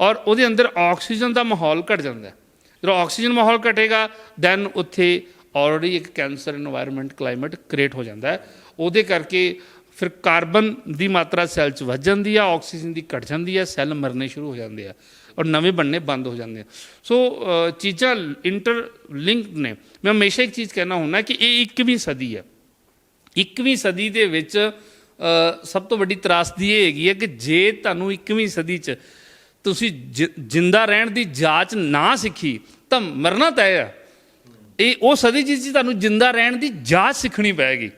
ਔਰ ਉਹਦੇ ਅੰਦਰ ਆਕਸੀਜਨ ਦਾ ਮਾਹੌਲ ਘਟ ਜਾਂਦਾ ਹੈ। ਜਦੋਂ ਆਕਸੀਜਨ ਮਾਹੌਲ ਘਟੇਗਾ ਦੈਨ ਉੱਥੇ ਆਲਰੇਡੀ ਇੱਕ ਕੈਂਸਰ এনवायरमेंट ਕਲਾਈਮੇਟ ਕ੍ਰੀਏਟ ਹੋ ਜਾਂਦਾ ਹੈ। ਉਹਦੇ ਕਰਕੇ ਫਿਰ ਕਾਰਬਨ ਦੀ ਮਾਤਰਾ ਸੈੱਲ 'ਚ ਵੱਧ ਜਾਂਦੀ ਆ, ਆਕਸੀਜਨ ਦੀ ਘਟ ਜਾਂਦੀ ਆ ਸੈੱਲ ਮਰਨੇ ਸ਼ੁਰੂ ਹੋ ਜਾਂਦੇ ਆ ਔਰ ਨਵੇਂ ਬਣਨੇ ਬੰਦ ਹੋ ਜਾਂਦੇ ਆ। ਸੋ ਚੀਜ਼ਾਂ ਇੰਟਰ ਲਿੰਕਡ ਨੇ। ਮੈਂ ਹਮੇਸ਼ਾ ਇੱਕ ਚੀਜ਼ ਕਹਿਣਾ ਹੁੰਦਾ ਕਿ ਇਹ 21ਵੀਂ ਸਦੀ ਹੈ 21ਵੀਂ ਸਦੀ ਦੇ ਵਿੱਚ ਸਭ ਤੋਂ ਵੱਡੀ ਤਰਾਸਦੀ ਇਹ ਹੈਗੀ ਹੈ ਕਿ ਜੇ ਤੁਹਾਨੂੰ 21ਵੀਂ ਸਦੀ 'ਚ ਤੁਸੀਂ ਜਿ- ਜਿੰਦਾ ਰਹਿਣ ਦੀ ਜਾਂਚ ਨਾ ਸਿੱਖੀ, ਤਾਂ ਮਰਨਾ ਤੈਅ ਹੈ ਇਹ, ਉਹ ਸਦੀ ਜੀ 'ਚ ਤੁਹਾਨੂੰ ਜਿੰਦਾ ਰਹਿਣ ਦੀ ਜਾਂਚ ਸਿੱਖਣੀ ਪਏਗੀ।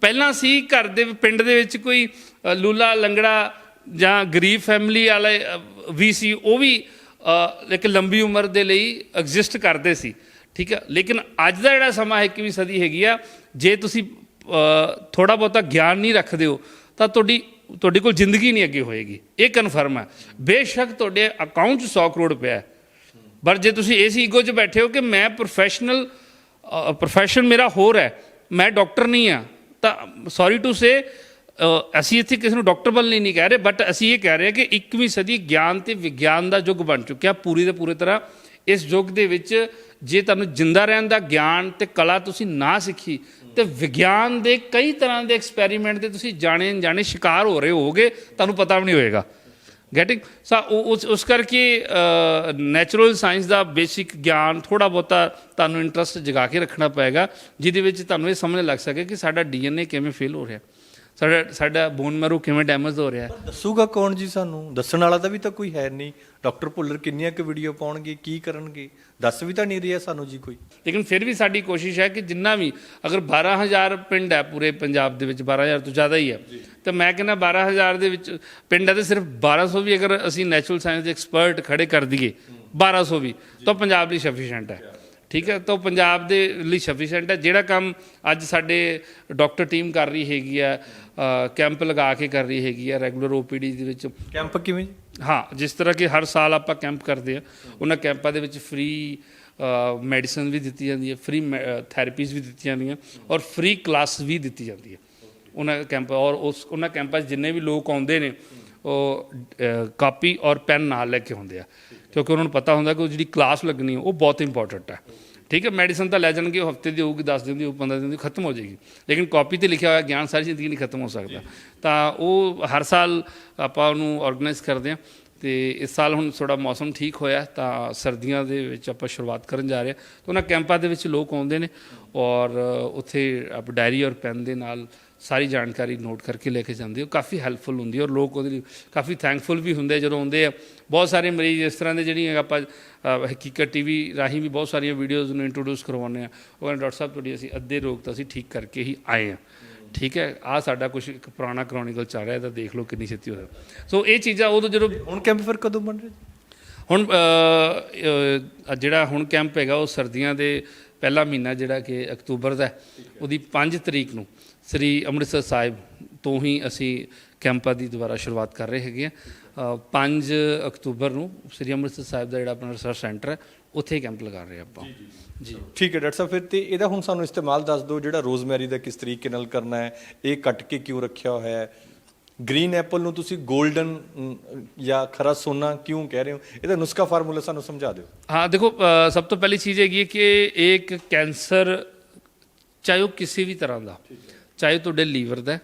ਪਹਿਲਾਂ ਸੀ ਘਰ ਦੇ, ਪਿੰਡ ਦੇ ਵਿੱਚ ਕੋਈ ਲੂਲਾ, ਲੰਗੜਾ ਜਾਂ ਗਰੀਬ ਫੈਮਿਲੀ ਵਾਲੇ ਵੀ ਸੀ, ਉਹ ਵੀ ਇੱਕ ਲੰਬੀ ਉਮਰ ਦੇ ਲਈ ਐਗਜ਼ਿਸਟ ਕਰਦੇ ਸੀ। ਠੀਕ ਹੈ ਲੇਕਿਨ ਅੱਜ ਦਾ ਜਿਹੜਾ ਸਮਾਂ ਹੈ 21ਵੀਂ ਸਦੀ ਹੈਗੀ ਆ, ਜੇ ਤੁਸੀਂ ਥੋੜਾ ਬਹੁਤਾ ਗਿਆਨ ਨਹੀਂ ਰੱਖਦੇ ਹੋ, ਤਾਂ ਤੁਹਾਡੀ ਤੁਹਾਡੇ ਕੋਲ ਜ਼ਿੰਦਗੀ ਨਹੀਂ ਅੱਗੇ ਹੋਏਗੀ। ਇਹ ਕਨਫਰਮ ਹੈ। ਬੇਸ਼ੱਕ ਤੁਹਾਡੇ ਅਕਾਊਂਟ 'ਚ 100 ਕਰੋੜ ਪਿਆ ਪਰ ਜੇ ਤੁਸੀਂ ਇਸ ਈਗੋ 'ਚ ਬੈਠੇ ਹੋ ਕਿ ਮੈਂ ਪ੍ਰੋਫੈਸ਼ਨਲ ਪ੍ਰੋਫੈਸ਼ਨ ਮੇਰਾ ਹੋਰ ਹੈ, ਮੈਂ ਡਾਕਟਰ ਨਹੀਂ ਆ ਤਾਂ ਸੌਰੀ ਟੂ ਸੇ ਅਸੀਂ ਇੱਥੇ ਕਿਸੇ ਨੂੰ ਡਾਕਟਰ ਬਣ ਨਹੀਂ ਕਹਿ ਰਹੇ ਬਟ ਅਸੀਂ ਇਹ ਕਹਿ ਰਹੇ ਹਾਂ ਕਿ 21ਵੀਂ ਸਦੀ ਗਿਆਨ ਤੇ ਵਿਗਿਆਨ ਦਾ ਯੁੱਗ ਬਣ ਚੁੱਕਿਆ ਪੂਰੀ ਦੇ ਪੂਰੀ ਤਰ੍ਹਾਂ ਇਸ ਯੁੱਗ ਦੇ ਵਿੱਚ ਜੇ ਤੁਹਾਨੂੰ ਜਿੰਦਾ ਰਹਿਣ ਦਾ ਗਿਆਨ ਤੇ ਕਲਾ ਤੁਸੀਂ ਨਾ ਸਿੱਖੀ, ਤੇ ਵਿਗਿਆਨ ਦੇ ਕਈ ਤਰ੍ਹਾਂ ਦੇ ਐਕਸਪੈਰੀਮੈਂਟ ਦੇ ਤੁਸੀਂ ਜਾਣੇ ਜਾਣੇ ਸ਼ਿਕਾਰ ਹੋ ਰਹੇ ਹੋਗੇ ਤੁਹਾਨੂੰ ਪਤਾ ਵੀ ਨਹੀਂ ਹੋਏਗਾ। ਗੈਟਿੰਗ ਸਾ ਉਸ ਉਸ ਕਰਕੇ ਨੈਚੁਰਲ ਸਾਇੰਸ ਦਾ ਬੇਸਿਕ ਗਿਆਨ ਥੋੜਾ ਬਹੁਤਾ ਤੁਹਾਨੂੰ ਇੰਟਰਸਟ ਜਗਾ ਕੇ ਰੱਖਣਾ ਪਏਗਾ, ਜਿਹਦੇ ਵਿੱਚ ਤੁਹਾਨੂੰ ਇਹ ਸਮਝ ਲੱਗ ਸਕੇ ਕਿ ਸਾਡਾ ਡੀਐਨਏ ਕਿਵੇਂ ਫੇਲ ਹੋ ਰਿਹਾ। ਸਾਡਾ ਸਾਡਾ ਬੋਨ ਮੈਰੋ ਕਿਵੇਂ ਡੈਮੇਜ ਹੋ ਰਿਹਾ ਦੱਸੂਗਾ ਕੌਣ ਜੀ ਸਾਨੂੰ? ਦੱਸਣ ਵਾਲਾ ਤਾਂ ਵੀ ਤਾਂ ਕੋਈ ਹੈ ਨਹੀਂ। ਡਾਕਟਰ ਭੁੱਲਰ ਕਿੰਨੀਆਂ ਕੁ ਵੀਡੀਓ ਪਾਉਣਗੇ ਕੀ ਕਰਨਗੇ? ਦੱਸ ਵੀ ਤਾਂ ਨਹੀਂ ਰਿਹਾ ਸਾਨੂੰ ਜੀ ਕੋਈ। ਲੇਕਿਨ ਫਿਰ ਵੀ ਸਾਡੀ ਕੋਸ਼ਿਸ਼ ਹੈ ਕਿ ਜਿੰਨਾ ਵੀ ਅਗਰ 12000 ਪਿੰਡ ਹੈ ਪੂਰੇ ਪੰਜਾਬ ਦੇ ਵਿੱਚ 12000 ਤੋਂ ਜ਼ਿਆਦਾ ਹੀ ਹੈ ਤਾਂ ਮੈਂ ਕਹਿੰਦਾ 12000 ਦੇ ਵਿੱਚ ਪਿੰਡ ਹੈ ਤੇ ਸਿਰਫ 1200 ਵੀ ਅਗਰ ਅਸੀਂ ਨੈਚੁਰਲ ਸਾਇੰਸ ਦੇ ਐਕਸਪਰਟ ਖੜੇ ਕਰ ਦਈਏ 1200 ਵੀ ਤਾਂ ਪੰਜਾਬ ਲਈ ਸਫੀਸ਼ੀਐਂਟ ਹੈ। ਠੀਕ ਹੈ? ਤਾਂ ਉਹ ਪੰਜਾਬ ਦੇ ਲਈ ਸਫੀਸ਼ੀਐਂਟ ਹੈ। ਜਿਹੜਾ ਕੰਮ ਅੱਜ ਸਾਡੇ ਡਾਕਟਰ ਟੀਮ ਕਰ ਰਹੀ ਹੈਗੀ ਆ ਕੈਂਪ ਲਗਾ ਕੇ ਕਰ ਰਹੀ ਹੈਗੀ ਆ ਰੈਗੂਲਰ ਓਪੀਡੀ ਦੇ ਵਿੱਚ। ਕੈਂਪ ਕਿਵੇਂ ਜੀ? ਹਾਂ ਜਿਸ ਤਰ੍ਹਾਂ ਕਿ ਹਰ ਸਾਲ ਆਪਾਂ ਕੈਂਪ ਕਰਦੇ ਆ ਉਹਨਾਂ ਕੈਂਪਾਂ ਦੇ ਵਿੱਚ ਫ੍ਰੀ ਮੈਡੀਸਨ ਵੀ ਦਿੱਤੀ ਜਾਂਦੀ ਹੈ ਫ੍ਰੀ ਥੈਰੇਪੀਜ਼ ਵੀ ਦਿੱਤੀਆਂ ਜਾਂਦੀਆਂ ਔਰ ਫ੍ਰੀ ਕਲਾਸ ਵੀ ਦਿੱਤੀ ਜਾਂਦੀ ਹੈ। ਉਹਨਾਂ ਕੈਂਪ ਔਰ ਉਸ ਉਹਨਾਂ ਕੈਂਪਾਂ ਜਿੰਨੇ ਵੀ ਲੋਕ ਆਉਂਦੇ ਨੇ ਉਹ ਕਾਪੀ ਔਰ ਪੈਨ ਨਾਲ ਲੈ ਕੇ ਆਉਂਦੇ ਆ। ਕਿਉਂਕਿ ਉਹਨਾਂ ਨੂੰ ਪਤਾ ਹੁੰਦਾ ਕਿ ਉਹ ਜਿਹੜੀ ਕਲਾਸ ਲੱਗਣੀ, ਉਹ ਬਹੁਤ ਇੰਪੋਰਟੈਂਟ ਹੈ। ਠੀਕ ਹੈ, ਮੈਡੀਸਨ ਤਾਂ ਲੈ ਜਾਣਗੇ, ਉਹ ਹਫ਼ਤੇ ਦੀ ਹੋਊਗੀ 10 ਦਿਨ ਦੀ ਹੋਊ 15 ਦਿਨ ਦੀ, ਖਤਮ ਹੋ ਜਾਏਗੀ। ਲੇਕਿਨ ਕਾਪੀ ਤੇ ਲਿਖਿਆ ਹੋਇਆ ਗਿਆਨ ਸਾਰੀ ਜ਼ਿੰਦਗੀ ਨਹੀਂ ਖਤਮ ਹੋ ਸਕਦਾ। ਤਾਂ ਉਹ ਹਰ ਸਾਲ ਆਪਾਂ ਉਹਨੂੰ ਆਰਗੇਨਾਈਜ਼ ਕਰਦੇ ਹਾਂ ਤੇ ਇਸ ਸਾਲ ਹੁਣ ਥੋੜਾ ਮੌਸਮ ਠੀਕ ਹੋਇਆ ਤਾਂ ਸਰਦੀਆਂ ਦੇ ਵਿੱਚ ਆਪਾਂ ਸ਼ੁਰੂਆਤ ਕਰਨ ਜਾ ਰਹੇ ਹਾਂ। ਤਾਂ ਉਹਨਾਂ ਕੈਂਪਾਂ ਦੇ ਵਿੱਚ ਲੋਕ ਆਉਂਦੇ ਨੇ ਔਰ ਉੱਥੇ ਆਪ ਡਾਇਰੀ ਔਰ ਪੈਨ ਦੇ ਨਾਲ ਸਾਰੀ ਜਾਣਕਾਰੀ ਨੋਟ ਕਰਕੇ ਲੈ ਕੇ ਜਾਂਦੇ ਹੋ। ਕਾਫੀ ਹੈਲਪਫੁਲ ਹੁੰਦੀ ਹੈ ਔਰ ਲੋਕ ਉਹਦੇ ਲਈ ਕਾਫੀ ਥੈਂਕਫੁਲ ਵੀ ਹੁੰਦੇ ਜਦੋਂ ਆਉਂਦੇ ਆ। ਬਹੁਤ ਸਾਰੇ ਮਰੀਜ਼ ਇਸ ਤਰ੍ਹਾਂ ਦੇ ਜਿਹੜੀਆਂ ਆਪਾਂ ਹਕੀਕਤ ਟੀਵੀ ਰਾਹੀਂ ਵੀ ਬਹੁਤ ਸਾਰੀਆਂ ਵੀਡੀਓਜ਼ ਨੂੰ ਇੰਟਰੋਡਿਊਸ ਕਰਵਾਉਂਦੇ ਆ। ਉਹ ਕਹਿੰਦੇ ਡਾਕਟਰ ਸਾਹਿਬ ਤੁਹਾਡੀ ਅਸੀਂ ਅੱਧੇ ਰੋਗ ਤਾਂ ਅਸੀਂ ਠੀਕ ਕਰਕੇ ਹੀ ਆਏ ਆ। ਠੀਕ ਹੈ? ਆ ਸਾਡਾ ਕੁਝ ਇੱਕ ਪੁਰਾਣਾ ਕ੍ਰੋਨਿਕਲ ਚੱਲ ਰਿਹਾ ਤਾਂ ਦੇਖ ਲਓ ਕਿੰਨੀ ਛੇਤੀ ਹੋਇਆ ਸੋ ਇਹ ਚੀਜ਼ਾਂ ਉਦੋਂ ਜਦੋਂ ਹੁਣ ਕੈਂਪ ਫਿਰ ਕਦੋਂ ਬਣ ਰਿਹਾ? ਹੁਣ ਜਿਹੜਾ ਹੁਣ ਕੈਂਪ ਹੈਗਾ ਉਹ ਸਰਦੀਆਂ ਦੇ ਪਹਿਲਾ ਮਹੀਨਾ ਜਿਹੜਾ ਕਿ ਅਕਤੂਬਰ ਦਾ ਉਹਦੀ 5 ਤਰੀਕ ਨੂੰ। ਸ੍ਰੀ ਅੰਮ੍ਰਿਤਸਰ ਸਾਹਿਬ ਤੋਂ ਹੀ ਅਸੀਂ ਕੈਂਪਾਂ ਦੀ ਦੁਬਾਰਾ ਸ਼ੁਰੂਆਤ ਕਰ ਰਹੇ ਹੈਗੇ ਆ 5 ਅਕਤੂਬਰ ਨੂੰ ਸ੍ਰੀ ਅੰਮ੍ਰਿਤਸਰ ਸਾਹਿਬ ਦਾ ਜਿਹੜਾ ਆਪਣਾ ਰਿਸਰਚ ਸੈਂਟਰ ਹੈ ਉੱਥੇ ਹੀ ਕੈਂਪ ਲਗਾ ਰਹੇ ਆਪਾਂ। ਜੀ ਠੀਕ ਹੈ ਡਾਕਟਰ ਸਾਹਿਬ ਫਿਰ ਤੇ ਇਹਦਾ ਹੁਣ ਸਾਨੂੰ ਇਸਤੇਮਾਲ ਦੱਸ ਦਿਓ ਜਿਹੜਾ ਰੋਜ਼ਮੈਰੀ ਦਾ ਕਿਸ ਤਰੀਕੇ ਨਾਲ ਕਰਨਾ ਹੈ ਇਹ ਕੱਟ ਕੇ ਕਿਉਂ ਰੱਖਿਆ ਹੋਇਆ ਹੈ? ਗ੍ਰੀਨ ਐਪਲ ਨੂੰ ਤੁਸੀਂ 골ਡਨ ਜਾਂ ਖਰਾ ਸੋਨਾ ਕਿਉਂ ਕਹਿ ਰਹੇ ਹੋ? ਇਹਦਾ ਨੁਸਖਾ ਫਾਰਮੂਲਾ ਸਾਨੂੰ ਸਮਝਾ ਦਿਓ। ਹਾਂ ਦੇਖੋ ਸਭ ਤੋਂ ਪਹਿਲੀ ਚੀਜ਼ ਹੈਗੀ ਹੈ ਕਿ ਇੱਕ ਕੈਂਸਰ ਚਾਹੇ ਉਹ ਕਿਸੇ ਵੀ ਤਰ੍ਹਾਂ ਦਾ ਚਾਹੇ ਉਹ ਤੁਹਾਡੇ ਲੀਵਰ ਦਾ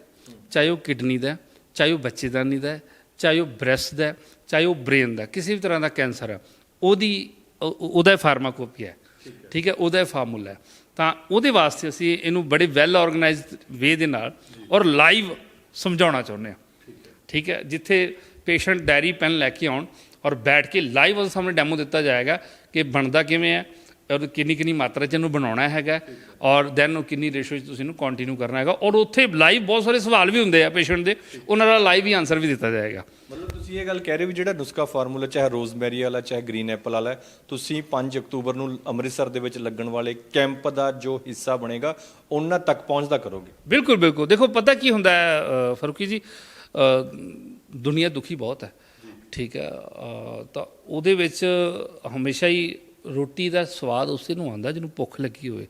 ਚਾਹੇ ਉਹ ਕਿਡਨੀ ਦਾ ਚਾਹੇ ਉਹ ਬੱਚੇਦਾਨੀ ਦਾ ਚਾਹੇ ਉਹ ਬ੍ਰੈਸਟ ਦਾ ਚਾਹੇ ਉਹ ਬ੍ਰੇਨ ਦਾ ਕਿਸੇ ਵੀ ਤਰ੍ਹਾਂ ਦਾ ਕੈਂਸਰ ਹੈ ਉਹਦੀ ਉਹ- ਉਹਦਾ ਫਾਰਮਾਕੋਪੀਆ ਹੈ। ਠੀਕ ਹੈ। ਉਹਦਾ ਫਾਰਮੂਲਾ ਹੈ। ਤਾਂ ਉਹਦੇ ਵਾਸਤੇ ਅਸੀਂ ਇਹਨੂੰ ਬੜੇ ਵੈਲ ਆਰਗੇਨਾਈਜ਼ਡ ਵੇ ਦੇ ਨਾਲ ਔਰ ਲਾਈਵ ਸਮਝਾਉਣਾ ਚਾਹੁੰਦੇ ਹਾਂ। ਠੀਕ ਹੈ। ਜਿੱਥੇ ਪੇਸ਼ੈਂਟ ਡਾਇਰੀ ਪੈਨ ਲੈ ਕੇ ਆਉਣ ਔਰ ਬੈਠ ਕੇ ਲਾਈਵ ਉਹਦੇ ਸਾਹਮਣੇ ਡੈਮੋ ਦਿੱਤਾ ਜਾਏਗਾ ਕਿ ਬਣਦਾ ਕਿਵੇਂ ਹੈ ਔਰ ਕਿੰਨੀ ਕਿੰਨੀ ਮਾਤਰਾ ਚ ਇਹਨੂੰ ਬਣਾਉਣਾ ਹੈਗਾ ਔਰ ਦੈਨ ਉਹ ਕਿੰਨੀ ਰੇਸ਼ੋ ਚ ਤੁਸੀਂ ਇਹਨੂੰ ਕੰਟੀਨਿਊ ਕਰਨਾ ਹੈਗਾ। ਔਰ ਉੱਥੇ ਲਾਈਵ ਬਹੁਤ ਸਾਰੇ ਸਵਾਲ ਵੀ ਹੁੰਦੇ ਆ ਪੇਸ਼ੈਂਟ ਦੇ ਉਹਨਾਂ ਦਾ ਲਾਈਵ ਹੀ ਆਨਸਰ ਵੀ ਦਿੱਤਾ ਜਾਏਗਾ। ਮਤਲਬ ਤੁਸੀਂ ਇਹ ਗੱਲ ਕਹਿ ਰਹੇ ਹੋ ਵੀ ਜਿਹੜਾ ਨੁਸਖਾ ਫਾਰਮੂਲਾ ਚਾਹੇ ਰੋਜ਼ਮੈਰੀ ਵਾਲਾ ਚਾਹੇ ਗ੍ਰੀਨ ਐਪਲ ਵਾਲਾ ਤੁਸੀਂ 5 ਅਕਤੂਬਰ ਨੂੰ ਅੰਮ੍ਰਿਤਸਰ ਦੇ ਵਿੱਚ ਲੱਗਣ ਵਾਲੇ ਕੈਂਪ ਦਾ ਜੋ ਹਿੱਸਾ ਬਣੇਗਾ ਉਹਨਾਂ ਤੱਕ ਪਹੁੰਚਦਾ ਕਰੋਗੇ? ਬਿਲਕੁਲ ਬਿਲਕੁਲ। ਦੇਖੋ ਪਤਾ ਕੀ ਹੁੰਦਾ ਹੈ ਫਰੂਕੀ ਜੀ ਦੁਨੀਆ ਦੁਖੀ ਬਹੁਤ ਹੈ। ਠੀਕ ਹੈ ਤਾਂ ਉਹਦੇ ਵਿੱਚ ਹਮੇਸ਼ਾ ਹੀ ਰੋਟੀ ਦਾ ਸਵਾਦ ਉਸੇ ਨੂੰ ਆਉਂਦਾ ਜਿਹਨੂੰ ਭੁੱਖ ਲੱਗੀ ਹੋਵੇ।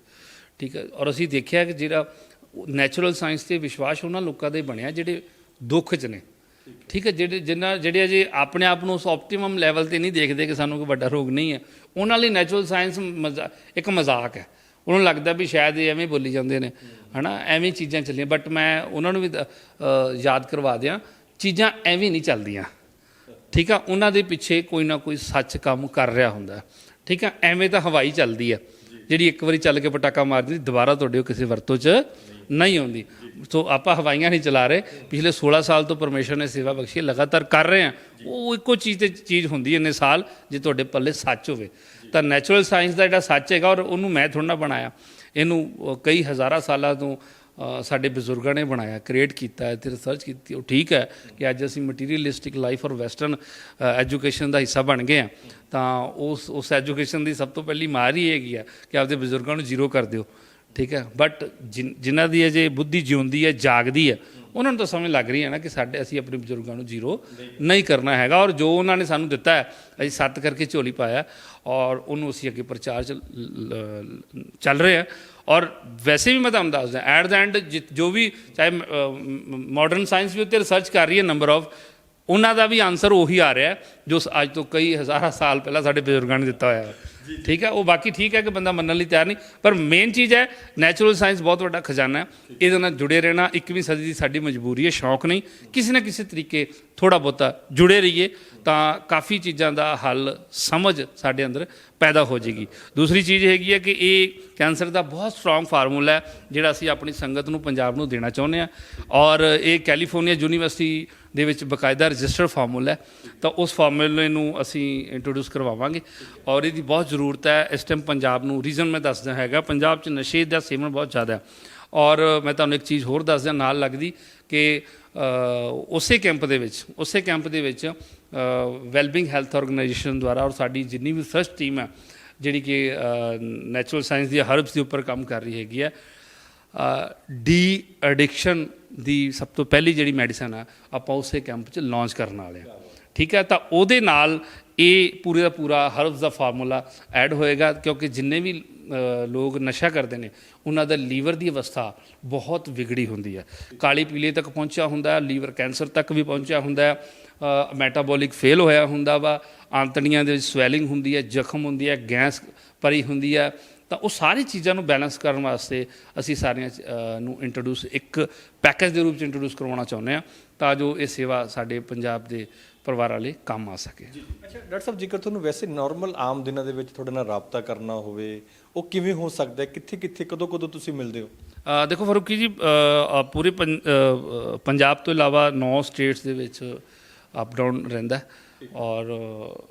ਠੀਕ ਹੈ? ਔਰ ਅਸੀਂ ਦੇਖਿਆ ਕਿ ਜਿਹੜਾ ਨੈਚੁਰਲ ਸਾਇੰਸ ਤੇ ਵਿਸ਼ਵਾਸ ਉਹਨਾਂ ਲੋਕਾਂ ਦਾ ਬਣਿਆ ਜਿਹੜੇ ਦੁੱਖ 'ਚ ਨੇ। ਠੀਕ ਹੈ? ਜਿਹੜੇ ਜਿਨ੍ਹਾਂ ਜਿਹੜੇ ਅਜੇ ਆਪਣੇ ਆਪ ਨੂੰ ਉਸ ਆਪਟੀਮਮ ਲੈਵਲ ਤੇ ਨਹੀਂ ਦੇਖਦੇ ਕਿ ਸਾਨੂੰ ਕੋਈ ਵੱਡਾ ਰੋਗ ਨਹੀਂ ਹੈ, ਉਹਨਾਂ ਲਈ ਨੈਚੁਰਲ ਸਾਇੰਸ ਇੱਕ ਮਜ਼ਾਕ ਹੈ। ਉਹਨਾਂ ਨੂੰ ਲੱਗਦਾ ਵੀ ਸ਼ਾਇਦ ਇਹ ਐਵੇਂ ਬੋਲੀ ਜਾਂਦੇ ਨੇ, ਹਨਾ? ਐਵੇਂ ਚੀਜ਼ਾਂ ਚੱਲੀਆਂ। ਬਟ ਮੈਂ ਉਹਨਾਂ ਨੂੰ ਵੀ ਯਾਦ ਕਰਵਾ ਦਿਆਂ, ਚੀਜ਼ਾਂ ਐਵੇਂ ਨਹੀਂ ਚੱਲਦੀਆਂ। ਠੀਕ ਆ? ਉਹਨਾਂ ਦੇ ਪਿੱਛੇ ਕੋਈ ਨਾ ਕੋਈ ਸੱਚ ਕੰਮ ਕਰ ਰਿਹਾ ਹੁੰਦਾ। ਠੀਕ ਆ? ਐਵੇਂ ਤਾਂ ਹਵਾਈ ਚੱਲਦੀ ਆ। ਜਿਹੜੀ ਇੱਕ ਵਾਰੀ ਚੱਲ ਕੇ ਪਟਾਕਾ ਮਾਰਦੀ ਦੁਬਾਰਾ ਤੁਹਾਡੇ ਉਹ ਕਿਸੇ ਵਰਤੋਂ 'ਚ ਨਹੀਂ ਆਉਂਦੀ। ਸੋ ਆਪਾਂ ਹਵਾਈਆਂ ਨਹੀਂ ਚਲਾ ਰਹੇ। ਪਿਛਲੇ 16 ਸਾਲ ਤੋਂ ਪਰਮੇਸ਼ਰ ਨੇ ਸੇਵਾ ਬਖਸ਼ੀ, ਲਗਾਤਾਰ ਕਰ ਰਹੇ ਆ। ਉਹ ਇੱਕੋ ਚੀਜ਼ ਤੇ ਚੀਜ਼ ਹੁੰਦੀ ਹੈ ਇੰਨੇ ਸਾਲ, ਜੇ ਤੁਹਾਡੇ ਪੱਲੇ ਸੱਚ ਹੋਵੇ। ਤਾਂ ਨੈਚੁਰਲ ਸਾਇੰਸ ਦਾ ਜਿਹੜਾ ਸੱਚ ਹੈਗਾ, ਔਰ ਉਹਨੂੰ ਮੈਂ ਥੋੜਾ ਨਾ ਬਣਾਇਆ। ਇਹਨੂੰ ਕਈ ਹਜ਼ਾਰਾਂ ਸਾਲਾਂ ਤੋਂ ਸਾਡੇ ਬਜ਼ੁਰਗਾਂ ਨੇ ਬਣਾਇਆ ਕ੍ਰੀਏਟ ਕੀਤਾ ਹੈ, ਤੇ ਰਿਸਰਚ ਕੀਤੀ ਉਹ ਠੀਕ ਹੈ ਕਿ ਅੱਜ ਅਸੀਂ ਮਟੀਰੀਅਲਿਸਟਿਕ ਲਾਈਫ ਔਰ ਵੈਸਟਰਨ ਐਜੂਕੇਸ਼ਨ ਦਾ ਹਿੱਸਾ ਬਣ ਗਏ ਆ ਤਾਂ ਉਸ ਉਸ ਐਜੂਕੇਸ਼ਨ ਦੀ ਸਭ ਤੋਂ ਪਹਿਲੀ ਮਾਰ ਹੀ ਹੈਗੀ ਆ ਕਿ ਆਪਦੇ ਬਜ਼ੁਰਗਾਂ ਨੂੰ ਜ਼ੀਰੋ ਕਰ ਦਿਓ। ਠੀਕ ਹੈ? ਬਟ ਜਿਨ੍ਹਾਂ ਦੀ ਅਜੇ ਬੁੱਧੀ ਜਿਉਂਦੀ ਹੈ, ਜਾਗਦੀ ਹੈ, ਉਹਨਾਂ ਨੂੰ ਤਾਂ ਸਮਝ ਲੱਗ ਰਹੀ ਹੈ ਨਾ ਕਿ ਸਾਡੇ ਅਸੀਂ ਆਪਣੇ ਬਜ਼ੁਰਗਾਂ ਨੂੰ ਜ਼ੀਰੋ ਨਹੀਂ ਕਰਨਾ ਹੈਗਾ ਔਰ ਜੋ ਉਹਨਾਂ ਨੇ ਸਾਨੂੰ ਦਿੱਤਾ ਹੈ, ਅਸੀਂ ਸੱਤ ਕਰਕੇ ਝੋਲੀ ਪਾਇਆ ਔਰ ਉਹਨੂੰ ਅਸੀਂ ਅੱਗੇ ਪ੍ਰਚਾਰ ਚ ਚੱਲ ਰਹੇ ਆ ਔਰ ਵੈਸੇ ਵੀ ਮੈਂ ਤੁਹਾਨੂੰ ਦੱਸਦਾ ਐਟ ਦਾ ਐਂਡ ਜੋ ਵੀ ਚਾਹੇ ਮਾਡਰਨ ਸਾਇੰਸ ਵੀ ਉੱਤੇ ਰਿਸਰਚ ਕਰ ਰਹੀ ਹੈ ਨੰਬਰ ਆਫ ਉਹਨਾਂ ਦਾ ਵੀ ਆਨਸਰ ਉਹੀ ਆ ਰਿਹਾ ਜੋ ਅੱਜ ਤੋਂ ਕਈ ਹਜ਼ਾਰਾਂ ਸਾਲ ਪਹਿਲਾਂ ਸਾਡੇ ਬਜ਼ੁਰਗਾਂ ਨੇ ਦਿੱਤਾ ਹੋਇਆ ਹੈ। ਠੀਕ ਹੈ ਉਹ ਬਾਕੀ ਠੀਕ ਹੈ ਕਿ ਬੰਦਾ ਮੰਨਣ ਲਈ ਤਿਆਰ ਨਹੀਂ ਪਰ ਮੇਨ ਚੀਜ਼ ਹੈ ਨੈਚੁਰਲ ਸਾਇੰਸ ਬਹੁਤ ਵੱਡਾ ਖਜ਼ਾਨਾ ਹੈ। ਇਹਦੇ ਨਾਲ ਜੁੜੇ ਰਹਿਣਾ 21ਵੀਂ ਸਦੀ ਦੀ ਸਾਡੀ ਮਜਬੂਰੀ ਹੈ ਸ਼ੌਕ ਨਹੀਂ। ਕਿਸੇ ਨਾ ਕਿਸੇ ਤਰੀਕੇ ਥੋੜਾ ਬਹੁਤਾ ਜੁੜੇ ਰਹੀਏ। ਤਾਂ ਕਾਫੀ ਚੀਜ਼ਾਂ ਦਾ ਹੱਲ ਸਮਝ ਸਾਡੇ ਅੰਦਰ ਪੈਦਾ ਹੋ ਜਾਏਗੀ। ਦੂਸਰੀ ਚੀਜ਼ ਹੈਗੀ ਹੈ ਕਿ ਇਹ ਕੈਂਸਰ ਦਾ ਬਹੁਤ ਸਟਰੋਂਗ ਫਾਰਮੂਲਾ ਹੈ, ਜਿਹੜਾ ਅਸੀਂ ਆਪਣੀ ਸੰਗਤ ਨੂੰ, ਪੰਜਾਬ ਨੂੰ ਦੇਣਾ ਚਾਹੁੰਦੇ ਹਾਂ। ਔਰ ਇਹ ਕੈਲੀਫੋਰਨੀਆ ਯੂਨੀਵਰਸਿਟੀ ਦੇ ਵਿੱਚ ਬਕਾਇਦਾ ਰਜਿਸਟਰਡ ਫਾਰਮੂਲਾ ਹੈ। ਤਾਂ ਉਸ ਫਾਰਮੂਲੇ ਨੂੰ ਅਸੀਂ ਇੰਟਰੋਡਿਊਸ ਕਰਵਾਵਾਂਗੇ। ਔਰ ਇਹਦੀ ਬਹੁਤ ਜ਼ਰੂਰਤ ਹੈ। ਇਸ ਟਾਈਮ ਪੰਜਾਬ ਨੂੰ ਰੀਜ਼ਨ ਮੈਂ ਦੱਸਦਾ ਹੈਗਾ, ਪੰਜਾਬ 'ਚ ਨਸ਼ੇ ਦਾ ਸੇਵਨ ਬਹੁਤ ਜ਼ਿਆਦਾ ਹੈ। ਔਰ ਮੈਂ ਤੁਹਾਨੂੰ ਇੱਕ ਚੀਜ਼ ਹੋਰ ਦੱਸਦਾ, ਨਾਲ ਲੱਗਦੀ ਕਿ ਉਸੇ ਕੈਂਪ ਦੇ ਵਿੱਚ, ਉਸੇ ਕੈਂਪ ਦੇ ਵਿੱਚ ਵੈਲਬਿੰਗ ਹੈਲਥ ਆਰਗੇਨਾਈਜੇਸ਼ਨ ਦੁਆਰਾ ਔਰ ਸਾਡੀ ਜਿੰਨੀ ਵੀ ਰਿਸਰਚ ਟੀਮ ਹੈ, ਜਿਹੜੀ ਕਿ ਨੈਚੁਰਲ ਸਾਇੰਸ ਦੀ ਹਰਬਸ ਦੇ ਉੱਪਰ ਕੰਮ ਕਰ ਰਹੀ ਹੈਗੀ ਹੈ ਡੀ ਐਡਿਕਸ਼ਨ ਦੀ ਸਭ ਤੋਂ ਪਹਿਲੀ ਜਿਹੜੀ ਮੈਡੀਸਨ ਆ ਆਪਾਂ ਉਸੇ ਕੈਂਪ 'ਚ ਲਾਂਚ ਕਰਨ ਵਾਲੇ ਆ ਠੀਕ ਹੈ, ਤਾਂ ਉਹਦੇ ਨਾਲ ਇਹ ਪੂਰੇ ਦਾ ਪੂਰਾ ਹਰਬਸ ਦਾ ਫਾਰਮੂਲਾ ਐਡ ਹੋਏਗਾ, ਕਿਉਂਕਿ ਜਿੰਨੇ ਵੀ ਲੋਕ ਨਸ਼ਾ ਕਰਦੇ ਨੇ, ਉਹਨਾਂ ਦਾ ਲੀਵਰ ਦੀ ਅਵਸਥਾ ਬਹੁਤ ਵਿਗੜੀ ਹੁੰਦੀ ਹੈ। ਕਾਲੀ ਪੀਲੇ ਤੱਕ ਪਹੁੰਚਿਆ ਹੁੰਦਾ ਲੀਵਰ ਕੈਂਸਰ ਤੱਕ ਵੀ ਪਹੁੰਚਿਆ ਹੁੰਦਾ ਮੈਟਾਬੋਲਿਕ ਫੇਲ ਹੋਇਆ ਹੁੰਦਾ ਵਾ ਆਂਤੜੀਆਂ ਦੇ ਵਿੱਚ ਸਵੈਲਿੰਗ ਹੁੰਦੀ ਹੈ ਜ਼ਖਮ ਹੁੰਦੀ ਹੈ ਗੈਸ ਭਰੀ ਹੁੰਦੀ ਹੈ ਤਾਂ ਉਹ ਸਾਰੀ ਚੀਜ਼ਾਂ ਨੂੰ ਬੈਲੈਂਸ ਕਰਨ ਵਾਸਤੇ ਅਸੀਂ ਸਾਰੀਆਂ ਨੂੰ ਇੰਟਰੋਡਿਊਸ ਇੱਕ ਪੈਕੇਜ ਦੇ ਰੂਪ ਚ ਇੰਟਰੋਡਿਊਸ ਕਰਵਾਉਣਾ ਚਾਹੁੰਦੇ ਹਾਂ ਤਾਂ ਜੋ ਇਹ ਸੇਵਾ ਸਾਡੇ ਪੰਜਾਬ ਦੇ ਪਰਿਵਾਰਾਂ ਲਈ ਕੰਮ ਆ ਸਕੇ। ਅੱਛਾ ਡਾਕਟਰ ਸਾਹਿਬ ਜੇਕਰ ਤੁਹਾਨੂੰ ਵੈਸੇ ਨਾਰਮਲ ਆਮ ਦਿਨਾਂ ਦੇ ਵਿੱਚ ਤੁਹਾਡੇ ਨਾਲ ਰਾਬਤਾ ਕਰਨਾ ਹੋਵੇ ਉਹ ਕਿਵੇਂ ਹੋ ਸਕਦਾ ਹੈ? ਕਿੱਥੇ ਕਿੱਥੇ ਕਦੋਂ ਕਦੋਂ ਤੁਸੀਂ ਮਿਲਦੇ ਹੋ? ਦੇਖੋ ਫਰੂਕੀ ਜੀ ਪੂਰੇ ਪੰਜਾਬ ਤੋਂ ਇਲਾਵਾ 9 ਸਟੇਟਸ ਦੇ ਵਿੱਚ ਅਪ ਡਾਊਨ ਰਹਿੰਦਾ ਔਰ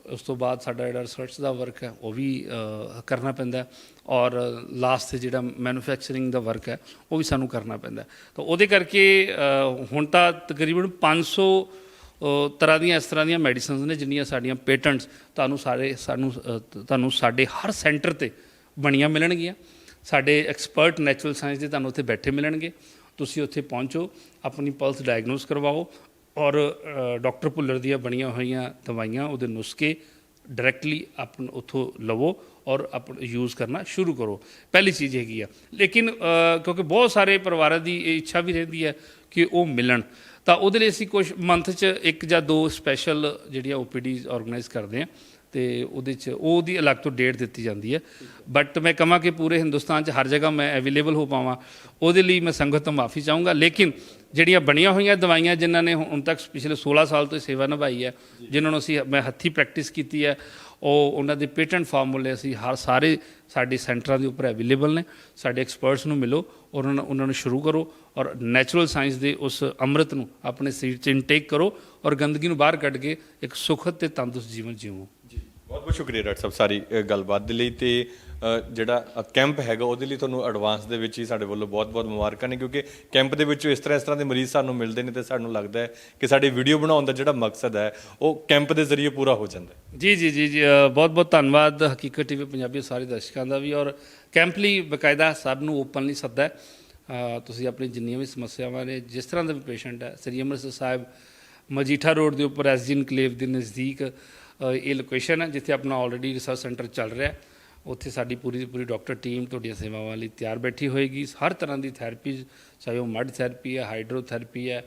ਉਸ ਤੋਂ ਬਾਅਦ ਸਾਡਾ ਜਿਹੜਾ ਰਿਸਰਚ ਦਾ ਵਰਕ ਹੈ ਉਹ ਵੀ ਕਰਨਾ ਪੈਂਦਾ ਔਰ ਲਾਸਟ ਤੇ ਜਿਹੜਾ ਮੈਨੂਫੈਕਚਰਿੰਗ ਦਾ ਵਰਕ ਹੈ ਉਹ ਵੀ ਸਾਨੂੰ ਕਰਨਾ ਪੈਂਦਾ ਤਾਂ ਉਹਦੇ ਕਰਕੇ ਹੁਣ ਤਾਂ ਤਕਰੀਬਨ 500 ਅ, ਤਰ੍ਹਾਂ ਦੀਆਂ ਇਸ ਤਰ੍ਹਾਂ ਦੀਆਂ ਮੈਡੀਸਿਨਸ ਨੇ ਜਿੰਨੀਆਂ ਸਾਡੀਆਂ ਪੇਟੈਂਟਸ ਤੁਹਾਨੂੰ ਸਾਰੇ ਸਾਨੂੰ ਤੁਹਾਨੂੰ ਸਾਡੇ ਹਰ ਸੈਂਟਰ ਤੇ ਬਣੀਆਂ ਮਿਲਣਗੀਆਂ। ਸਾਡੇ ਐਕਸਪਰਟ ਨੈਚੁਰਲ ਸਾਇੰਸ ਦੇ ਤੁਹਾਨੂੰ ਉੱਥੇ ਬੈਠੇ ਮਿਲਣਗੇ। ਤੁਸੀਂ ਉੱਥੇ ਪਹੁੰਚੋ ਆਪਣੀ ਪਲਸ ਡਾਇਗਨੋਸ ਕਰਵਾਓ। ਔਰ ਡਾਕਟਰ ਭੁੱਲਰ ਦੀਆਂ ਬਣੀਆਂ ਹੋਈਆਂ ਦਵਾਈਆਂ ਉਹਦੇ ਨੁਸਖੇ ਡਾਇਰੈਕਟਲੀ ਆਪਣ ਉਥੋਂ ਲਵੋ ਔਰ ਆਪਣ ਯੂਜ਼ ਕਰਨਾ ਸ਼ੁਰੂ ਕਰੋ। ਪਹਿਲੀ ਚੀਜ਼ ਹੈਗੀ ਆ। ਲੇਕਿਨ ਕਿਉਂਕਿ ਬਹੁਤ ਸਾਰੇ ਪਰਿਵਾਰਾਂ ਦੀ ਇਹ ਇੱਛਾ ਵੀ ਰਹਿੰਦੀ ਹੈ ਕਿ ਉਹ ਮਿਲਣ। ਤਾਂ ਉਹਦੇ ਲਈ ਅਸੀਂ ਕੁਝ ਮੰਥ 'ਚ ਇੱਕ ਜਾਂ ਦੋ ਸਪੈਸ਼ਲ ਜਿਹੜੀਆਂ ਓਪੀਡੀਜ਼ ਆਰਗੇਨਾਈਜ਼ ਕਰਦੇ ਆ ਤੇ ਉਹਦੇ 'ਚ ਉਹਦੀ ਅਲੱਗ ਤੋਂ ਡੇਟ ਦਿੱਤੀ ਜਾਂਦੀ ਹੈ। ਬਟ ਮੈਂ ਕਹਾਂ ਕਿ ਪੂਰੇ ਹਿੰਦੁਸਤਾਨ 'ਚ ਹਰ ਜਗ੍ਹਾ ਮੈਂ ਅਵੇਲੇਬਲ ਹੋ ਪਾਵਾਂ। ਉਹਦੇ ਲਈ ਮੈਂ ਸੰਗਤ ਤੋਂ ਮਾਫੀ ਚਾਹੂੰਗਾ। ਲੇਕਿਨ ਜਿਹੜੀਆਂ ਬਣੀਆਂ ਹੋਈਆਂ ਦਵਾਈਆਂ ਜਿਨ੍ਹਾਂ ਨੇ ਹੁਣ ਤੱਕ ਪਿਛਲੇ 16 ਸਾਲ ਤੋਂ ਸੇਵਾ ਨਿਭਾਈ ਹੈ ਜਿਨ੍ਹਾਂ ਨੂੰ ਅਸੀਂ ਮੈਂ ਹੱਥੀ ਪ੍ਰੈਕਟਿਸ ਕੀਤੀ ਹੈ ਉਹ ਉਹਨਾਂ ਦੇ ਪੇਟੈਂਟ ਫਾਰਮੂਲੇ ਅਸੀਂ ਹਰ ਸਾਰੇ ਸਾਡੇ ਸੈਂਟਰਾਂ ਦੇ ਉੱਪਰ ਅਵੇਲੇਬਲ ਨੇ। ਸਾਡੇ ਐਕਸਪਰਟਸ ਨੂੰ ਮਿਲੋ ਔਰ ਉਹਨਾਂ ਨੂੰ ਸ਼ੁਰੂ ਕਰੋ ਔਰ ਨੈਚੁਰਲ ਸਾਇੰਸ ਦੇ ਉਸ ਅੰਮ੍ਰਿਤ ਨੂੰ ਆਪਣੇ ਸਰੀਰ 'ਚ ਇਨਟੇਕ ਕਰੋ ਔਰ ਗੰਦਗੀ ਨੂੰ ਬਾਹਰ ਕੱਢ ਕੇ ਇੱਕ ਸੁਖਦ ਤੇ ਤੰਦਰੁਸਤ ਜੀਵਨ ਜਿਉਓ ਜੀ ਬਹੁਤ ਬਹੁਤ ਸ਼ੁਕਰੀਆ, ਡਾਕਟਰ ਸਾਹਿਬ, ਸਾਰੀ ਗੱਲਬਾਤ ਦੇ ਲਈ ਤੇ ਜਿਹੜਾ ਕੈਂਪ ਹੈਗਾ ਉਹਦੇ ਲਈ ਤੁਹਾਨੂੰ ਐਡਵਾਂਸ ਦੇ ਵਿੱਚ ਹੀ ਸਾਡੇ ਵੱਲੋਂ ਬਹੁਤ-ਬਹੁਤ ਮੁਬਾਰਕਾਂ ਨੇ, ਕਿਉਂਕਿ ਕੈਂਪ ਦੇ ਵਿੱਚੋਂ ਇਸ ਤਰ੍ਹਾਂ ਇਸ ਤਰ੍ਹਾਂ ਦੇ ਮਰੀਜ਼ ਸਾਨੂੰ ਮਿਲਦੇ ਨੇ ਤੇ ਸਾਨੂੰ ਲੱਗਦਾ ਹੈ ਕਿ ਸਾਡੀ ਵੀਡੀਓ ਬਣਾਉਣ ਦਾ ਜਿਹੜਾ ਮਕਸਦ ਹੈ, ਉਹ ਕੈਂਪ ਦੇ ਜ਼ਰੀਏ ਪੂਰਾ ਹੋ ਜਾਂਦਾ ਜੀ ਜੀ ਜੀ ਜੀ ਬਹੁਤ ਬਹੁਤ ਧੰਨਵਾਦ, ਹਕੀਕਤ ਟੀਵੀ ਪੰਜਾਬੀ ਸਾਰੇ ਦਰਸ਼ਕਾਂ ਦਾ ਵੀ, ਔਰ ਕੈਂਪ ਲਈ ਬਕਾਇਦਾ ਸਭ ਨੂੰ ਓਪਨਲੀ ਸੱਦਾ ਤੁਸੀਂ ਆਪਣੀ ਜਿੰਨੀਆਂ ਵੀ ਸਮੱਸਿਆਵਾਂ ਨੇ, ਜਿਸ ਤਰ੍ਹਾਂ ਦਾ ਵੀ ਪੇਸ਼ੈਂਟ ਹੈ, ਸ੍ਰੀ ਅੰਮ੍ਰਿਤਸਰ ਸਾਹਿਬ, ਮਜੀਠਾ ਰੋਡ ਦੇ ਉੱਪਰ ਐਸਜੀ ਇਨਕਲੇਵ ਦੇ ਨਜ਼ਦੀਕ ਇਹ ਲੋਕੇਸ਼ਨ ਹੈ ਜਿੱਥੇ ਆਪਣਾ ਆਲਰੇਡੀ ਰਿਸਰਚ ਸੈਂਟਰ ਚੱਲ ਰਿਹਾ ਹੈ। ਉੱਥੇ ਸਾਡੀ ਪੂਰੀ ਦੀ ਪੂਰੀ ਡਾਕਟਰ ਟੀਮ ਤੁਹਾਡੀਆਂ ਸੇਵਾਵਾਂ ਲਈ ਤਿਆਰ ਬੈਠੀ ਹੋਏਗੀ। ਹਰ ਤਰ੍ਹਾਂ ਦੀ ਥੈਰੇਪੀਜ਼ ਚਾਹੇ ਉਹ ਮਡ ਥੈਰੇਪੀ ਹੈ ਹਾਈਡਰੋਥੈਰੇਪੀ ਹੈ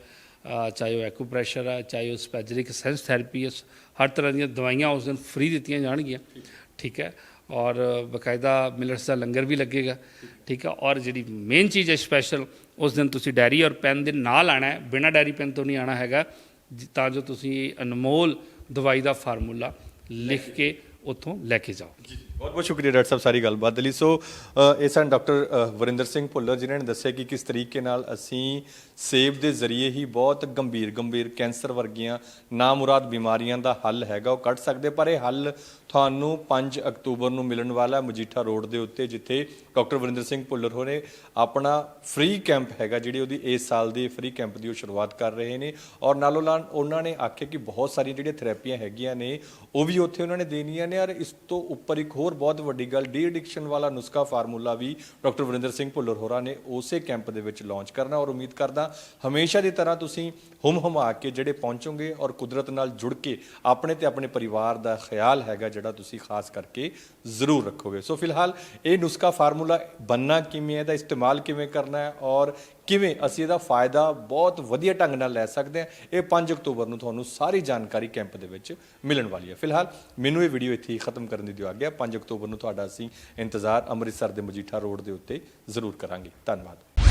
ਚਾਹੇ ਉਹ ਐਕੂਪ੍ਰੈਸ਼ਰ ਹੈ, ਚਾਹੇ ਉਹ ਸਪੈਜਰਿਕ ਸੈਂਸ ਥੈਰੇਪੀ ਹੈ, ਹਰ ਤਰ੍ਹਾਂ ਦੀਆਂ ਦਵਾਈਆਂ ਉਸ ਦਿਨ ਫ੍ਰੀ ਦਿੱਤੀਆਂ ਜਾਣਗੀਆਂ। ਠੀਕ ਹੈ। ਔਰ ਬਕਾਇਦਾ ਮਿਲਟਸ ਦਾ ਲੰਗਰ ਵੀ ਲੱਗੇਗਾ। ਠੀਕ ਹੈ। ਔਰ ਜਿਹੜੀ ਮੇਨ ਚੀਜ਼ ਹੈ ਸਪੈਸ਼ਲ ਉਸ ਦਿਨ ਤੁਸੀਂ ਡਾਇਰੀ ਔਰ ਪੈਨ ਦੇ ਨਾਲ ਆਣਾ ਹੈ। ਬਿਨਾਂ ਡਾਇਰੀ ਪੈਨ ਤੋਂ ਨਹੀਂ ਆਣਾ ਹੈਗਾ। ਜ- ਤਾਂ ਜੋ ਤੁਸੀਂ ਅਨਮੋਲ ਦਵਾਈ ਦਾ ਫਾਰਮੂਲਾ ਲਿਖ ਕੇ ਉੱਥੋਂ ਲੈ ਕੇ ਜਾਓ। ਜੀ ਬਹੁਤ ਬਹੁਤ ਸ਼ੁਕਰੀਆ ਡਾਕਟਰ ਸਾਹਿਬ ਸਾਰੀ ਗੱਲਬਾਤ ਦੇ ਲਈ। ਸੋ ਇਹ ਸਨ ਡਾਕਟਰ ਵਰਿੰਦਰ ਸਿੰਘ ਭੁੱਲਰ ਜਿਨ੍ਹਾਂ ਨੇ ਦੱਸਿਆ ਕਿ ਕਿਸ ਤਰੀਕੇ ਨਾਲ ਅਸੀਂ ਸੇਬ ਦੇ ਜ਼ਰੀਏ ਹੀ ਬਹੁਤ ਗੰਭੀਰ ਗੰਭੀਰ ਕੈਂਸਰ ਵਰਗੀਆਂ ਨਾਮੁਰਾਦ ਬਿਮਾਰੀਆਂ ਦਾ ਹੱਲ ਹੈਗਾ, ਉਹ ਕੱਢ ਸਕਦੇ। ਪਰ ਇਹ ਹੱਲ ਤੁਹਾਨੂੰ 5 ਅਕਤੂਬਰ ਨੂੰ ਮਿਲਣ ਵਾਲਾ ਮਜੀਠਾ ਰੋਡ ਦੇ ਉੱਤੇ, ਜਿੱਥੇ ਡਾਕਟਰ ਵਰਿੰਦਰ ਸਿੰਘ ਭੁੱਲਰ ਹੋਣੇ ਆਪਣਾ ਫ੍ਰੀ ਕੈਂਪ ਹੈਗਾ, ਜਿਹੜੀ ਉਹਦੀ ਇਸ ਸਾਲ ਦੀ ਫ੍ਰੀ ਕੈਂਪ ਦੀ ਉਹ ਸ਼ੁਰੂਆਤ ਕਰ ਰਹੇ ਨੇ। ਔਰ ਨਾਲੋਂ ਨਾਲ ਉਹਨਾਂ ਨੇ ਆਖਿਆ ਕਿ ਬਹੁਤ ਸਾਰੀਆਂ ਜਿਹੜੀਆਂ ਥੈਰੇਪੀਆਂ ਹੈਗੀਆਂ ਨੇ, ਉਹ ਵੀ ਉੱਥੇ ਉਹਨਾਂ ਨੇ ਦੇਣੀਆਂ ਨੇ। ਔਰ ਇਸ ਤੋਂ ਉੱਪਰ ਇੱਕ ਹੋਰ ਬਹੁਤ ਵੱਡੀ ਗੱਲ, ਡੀ ਐਡਿਕਸ਼ਨ ਵਾਲਾ ਨੁਸਖਾ ਫਾਰਮੂਲਾ ਵੀ ਡਾਕਟਰ ਵਰਿੰਦਰ ਸਿੰਘ ਭੁੱਲਰ ਹੋਰਾਂ ਨੇ ਉਸੇ ਕੈਂਪ ਦੇ ਵਿੱਚ ਲਾਂਚ ਕਰਨਾ ਔਰ ਉਮੀਦ ਕਰਦਾ ਹਮੇਸ਼ਾ ਦੀ ਤਰ੍ਹਾਂ ਤੁਸੀਂ ਹੁਮ ਹੁਮਾ ਕੇ ਜਿਹੜੇ ਪਹੁੰਚੋਗੇ ਔਰ ਕੁਦਰਤ ਨਾਲ ਜੁੜ ਕੇ ਆਪਣੇ ਤੇ ਆਪਣੇ ਪਰਿਵਾਰ ਦਾ ਖਿਆਲ ਹੈਗਾ ਜਿਹੜਾ ਤੁਸੀਂ ਖਾਸ ਕਰਕੇ ਜ਼ਰੂਰ ਰੱਖੋਗੇ। ਸੋ ਫਿਲਹਾਲ ਇਹ ਨੁਸਖਾ ਫਾਰਮੂਲਾ ਬੰਨਾ ਕਿਵੇਂ ਹੈ ਦਾ ਇਸਤੇਮਾਲ ਕਿਵੇਂ ਕਰਨਾ ਹੈ ਔਰ ਕਿਵੇਂ ਅਸੀਂ ਇਹਦਾ ਫਾਇਦਾ ਬਹੁਤ ਵਧੀਆ ਢੰਗ ਨਾਲ ਲੈ ਸਕਦੇ ਹਾਂ, ਇਹ 5 ਅਕਤੂਬਰ ਨੂੰ ਤੁਹਾਨੂੰ ਸਾਰੀ ਜਾਣਕਾਰੀ ਕੈਂਪ ਦੇ ਵਿੱਚ ਮਿਲਣ ਵਾਲੀ ਹੈ। ਫਿਲਹਾਲ ਮੈਨੂੰ ਇਹ ਵੀਡੀਓ ਇੱਥੇ ਹੀ ਖਤਮ ਕਰਨ ਦੀ ਦਿਓ ਆਗਿਆ। 5 ਅਕਤੂਬਰ ਨੂੰ ਤੁਹਾਡਾ ਅਸੀਂ ਇੰਤਜ਼ਾਰ ਅੰਮ੍ਰਿਤਸਰ ਦੇ ਮਜੀਠਾ ਰੋਡ ਦੇ ਉੱਤੇ ਜ਼ਰੂਰ ਕਰਾਂਗੇ। ਧੰਨਵਾਦ।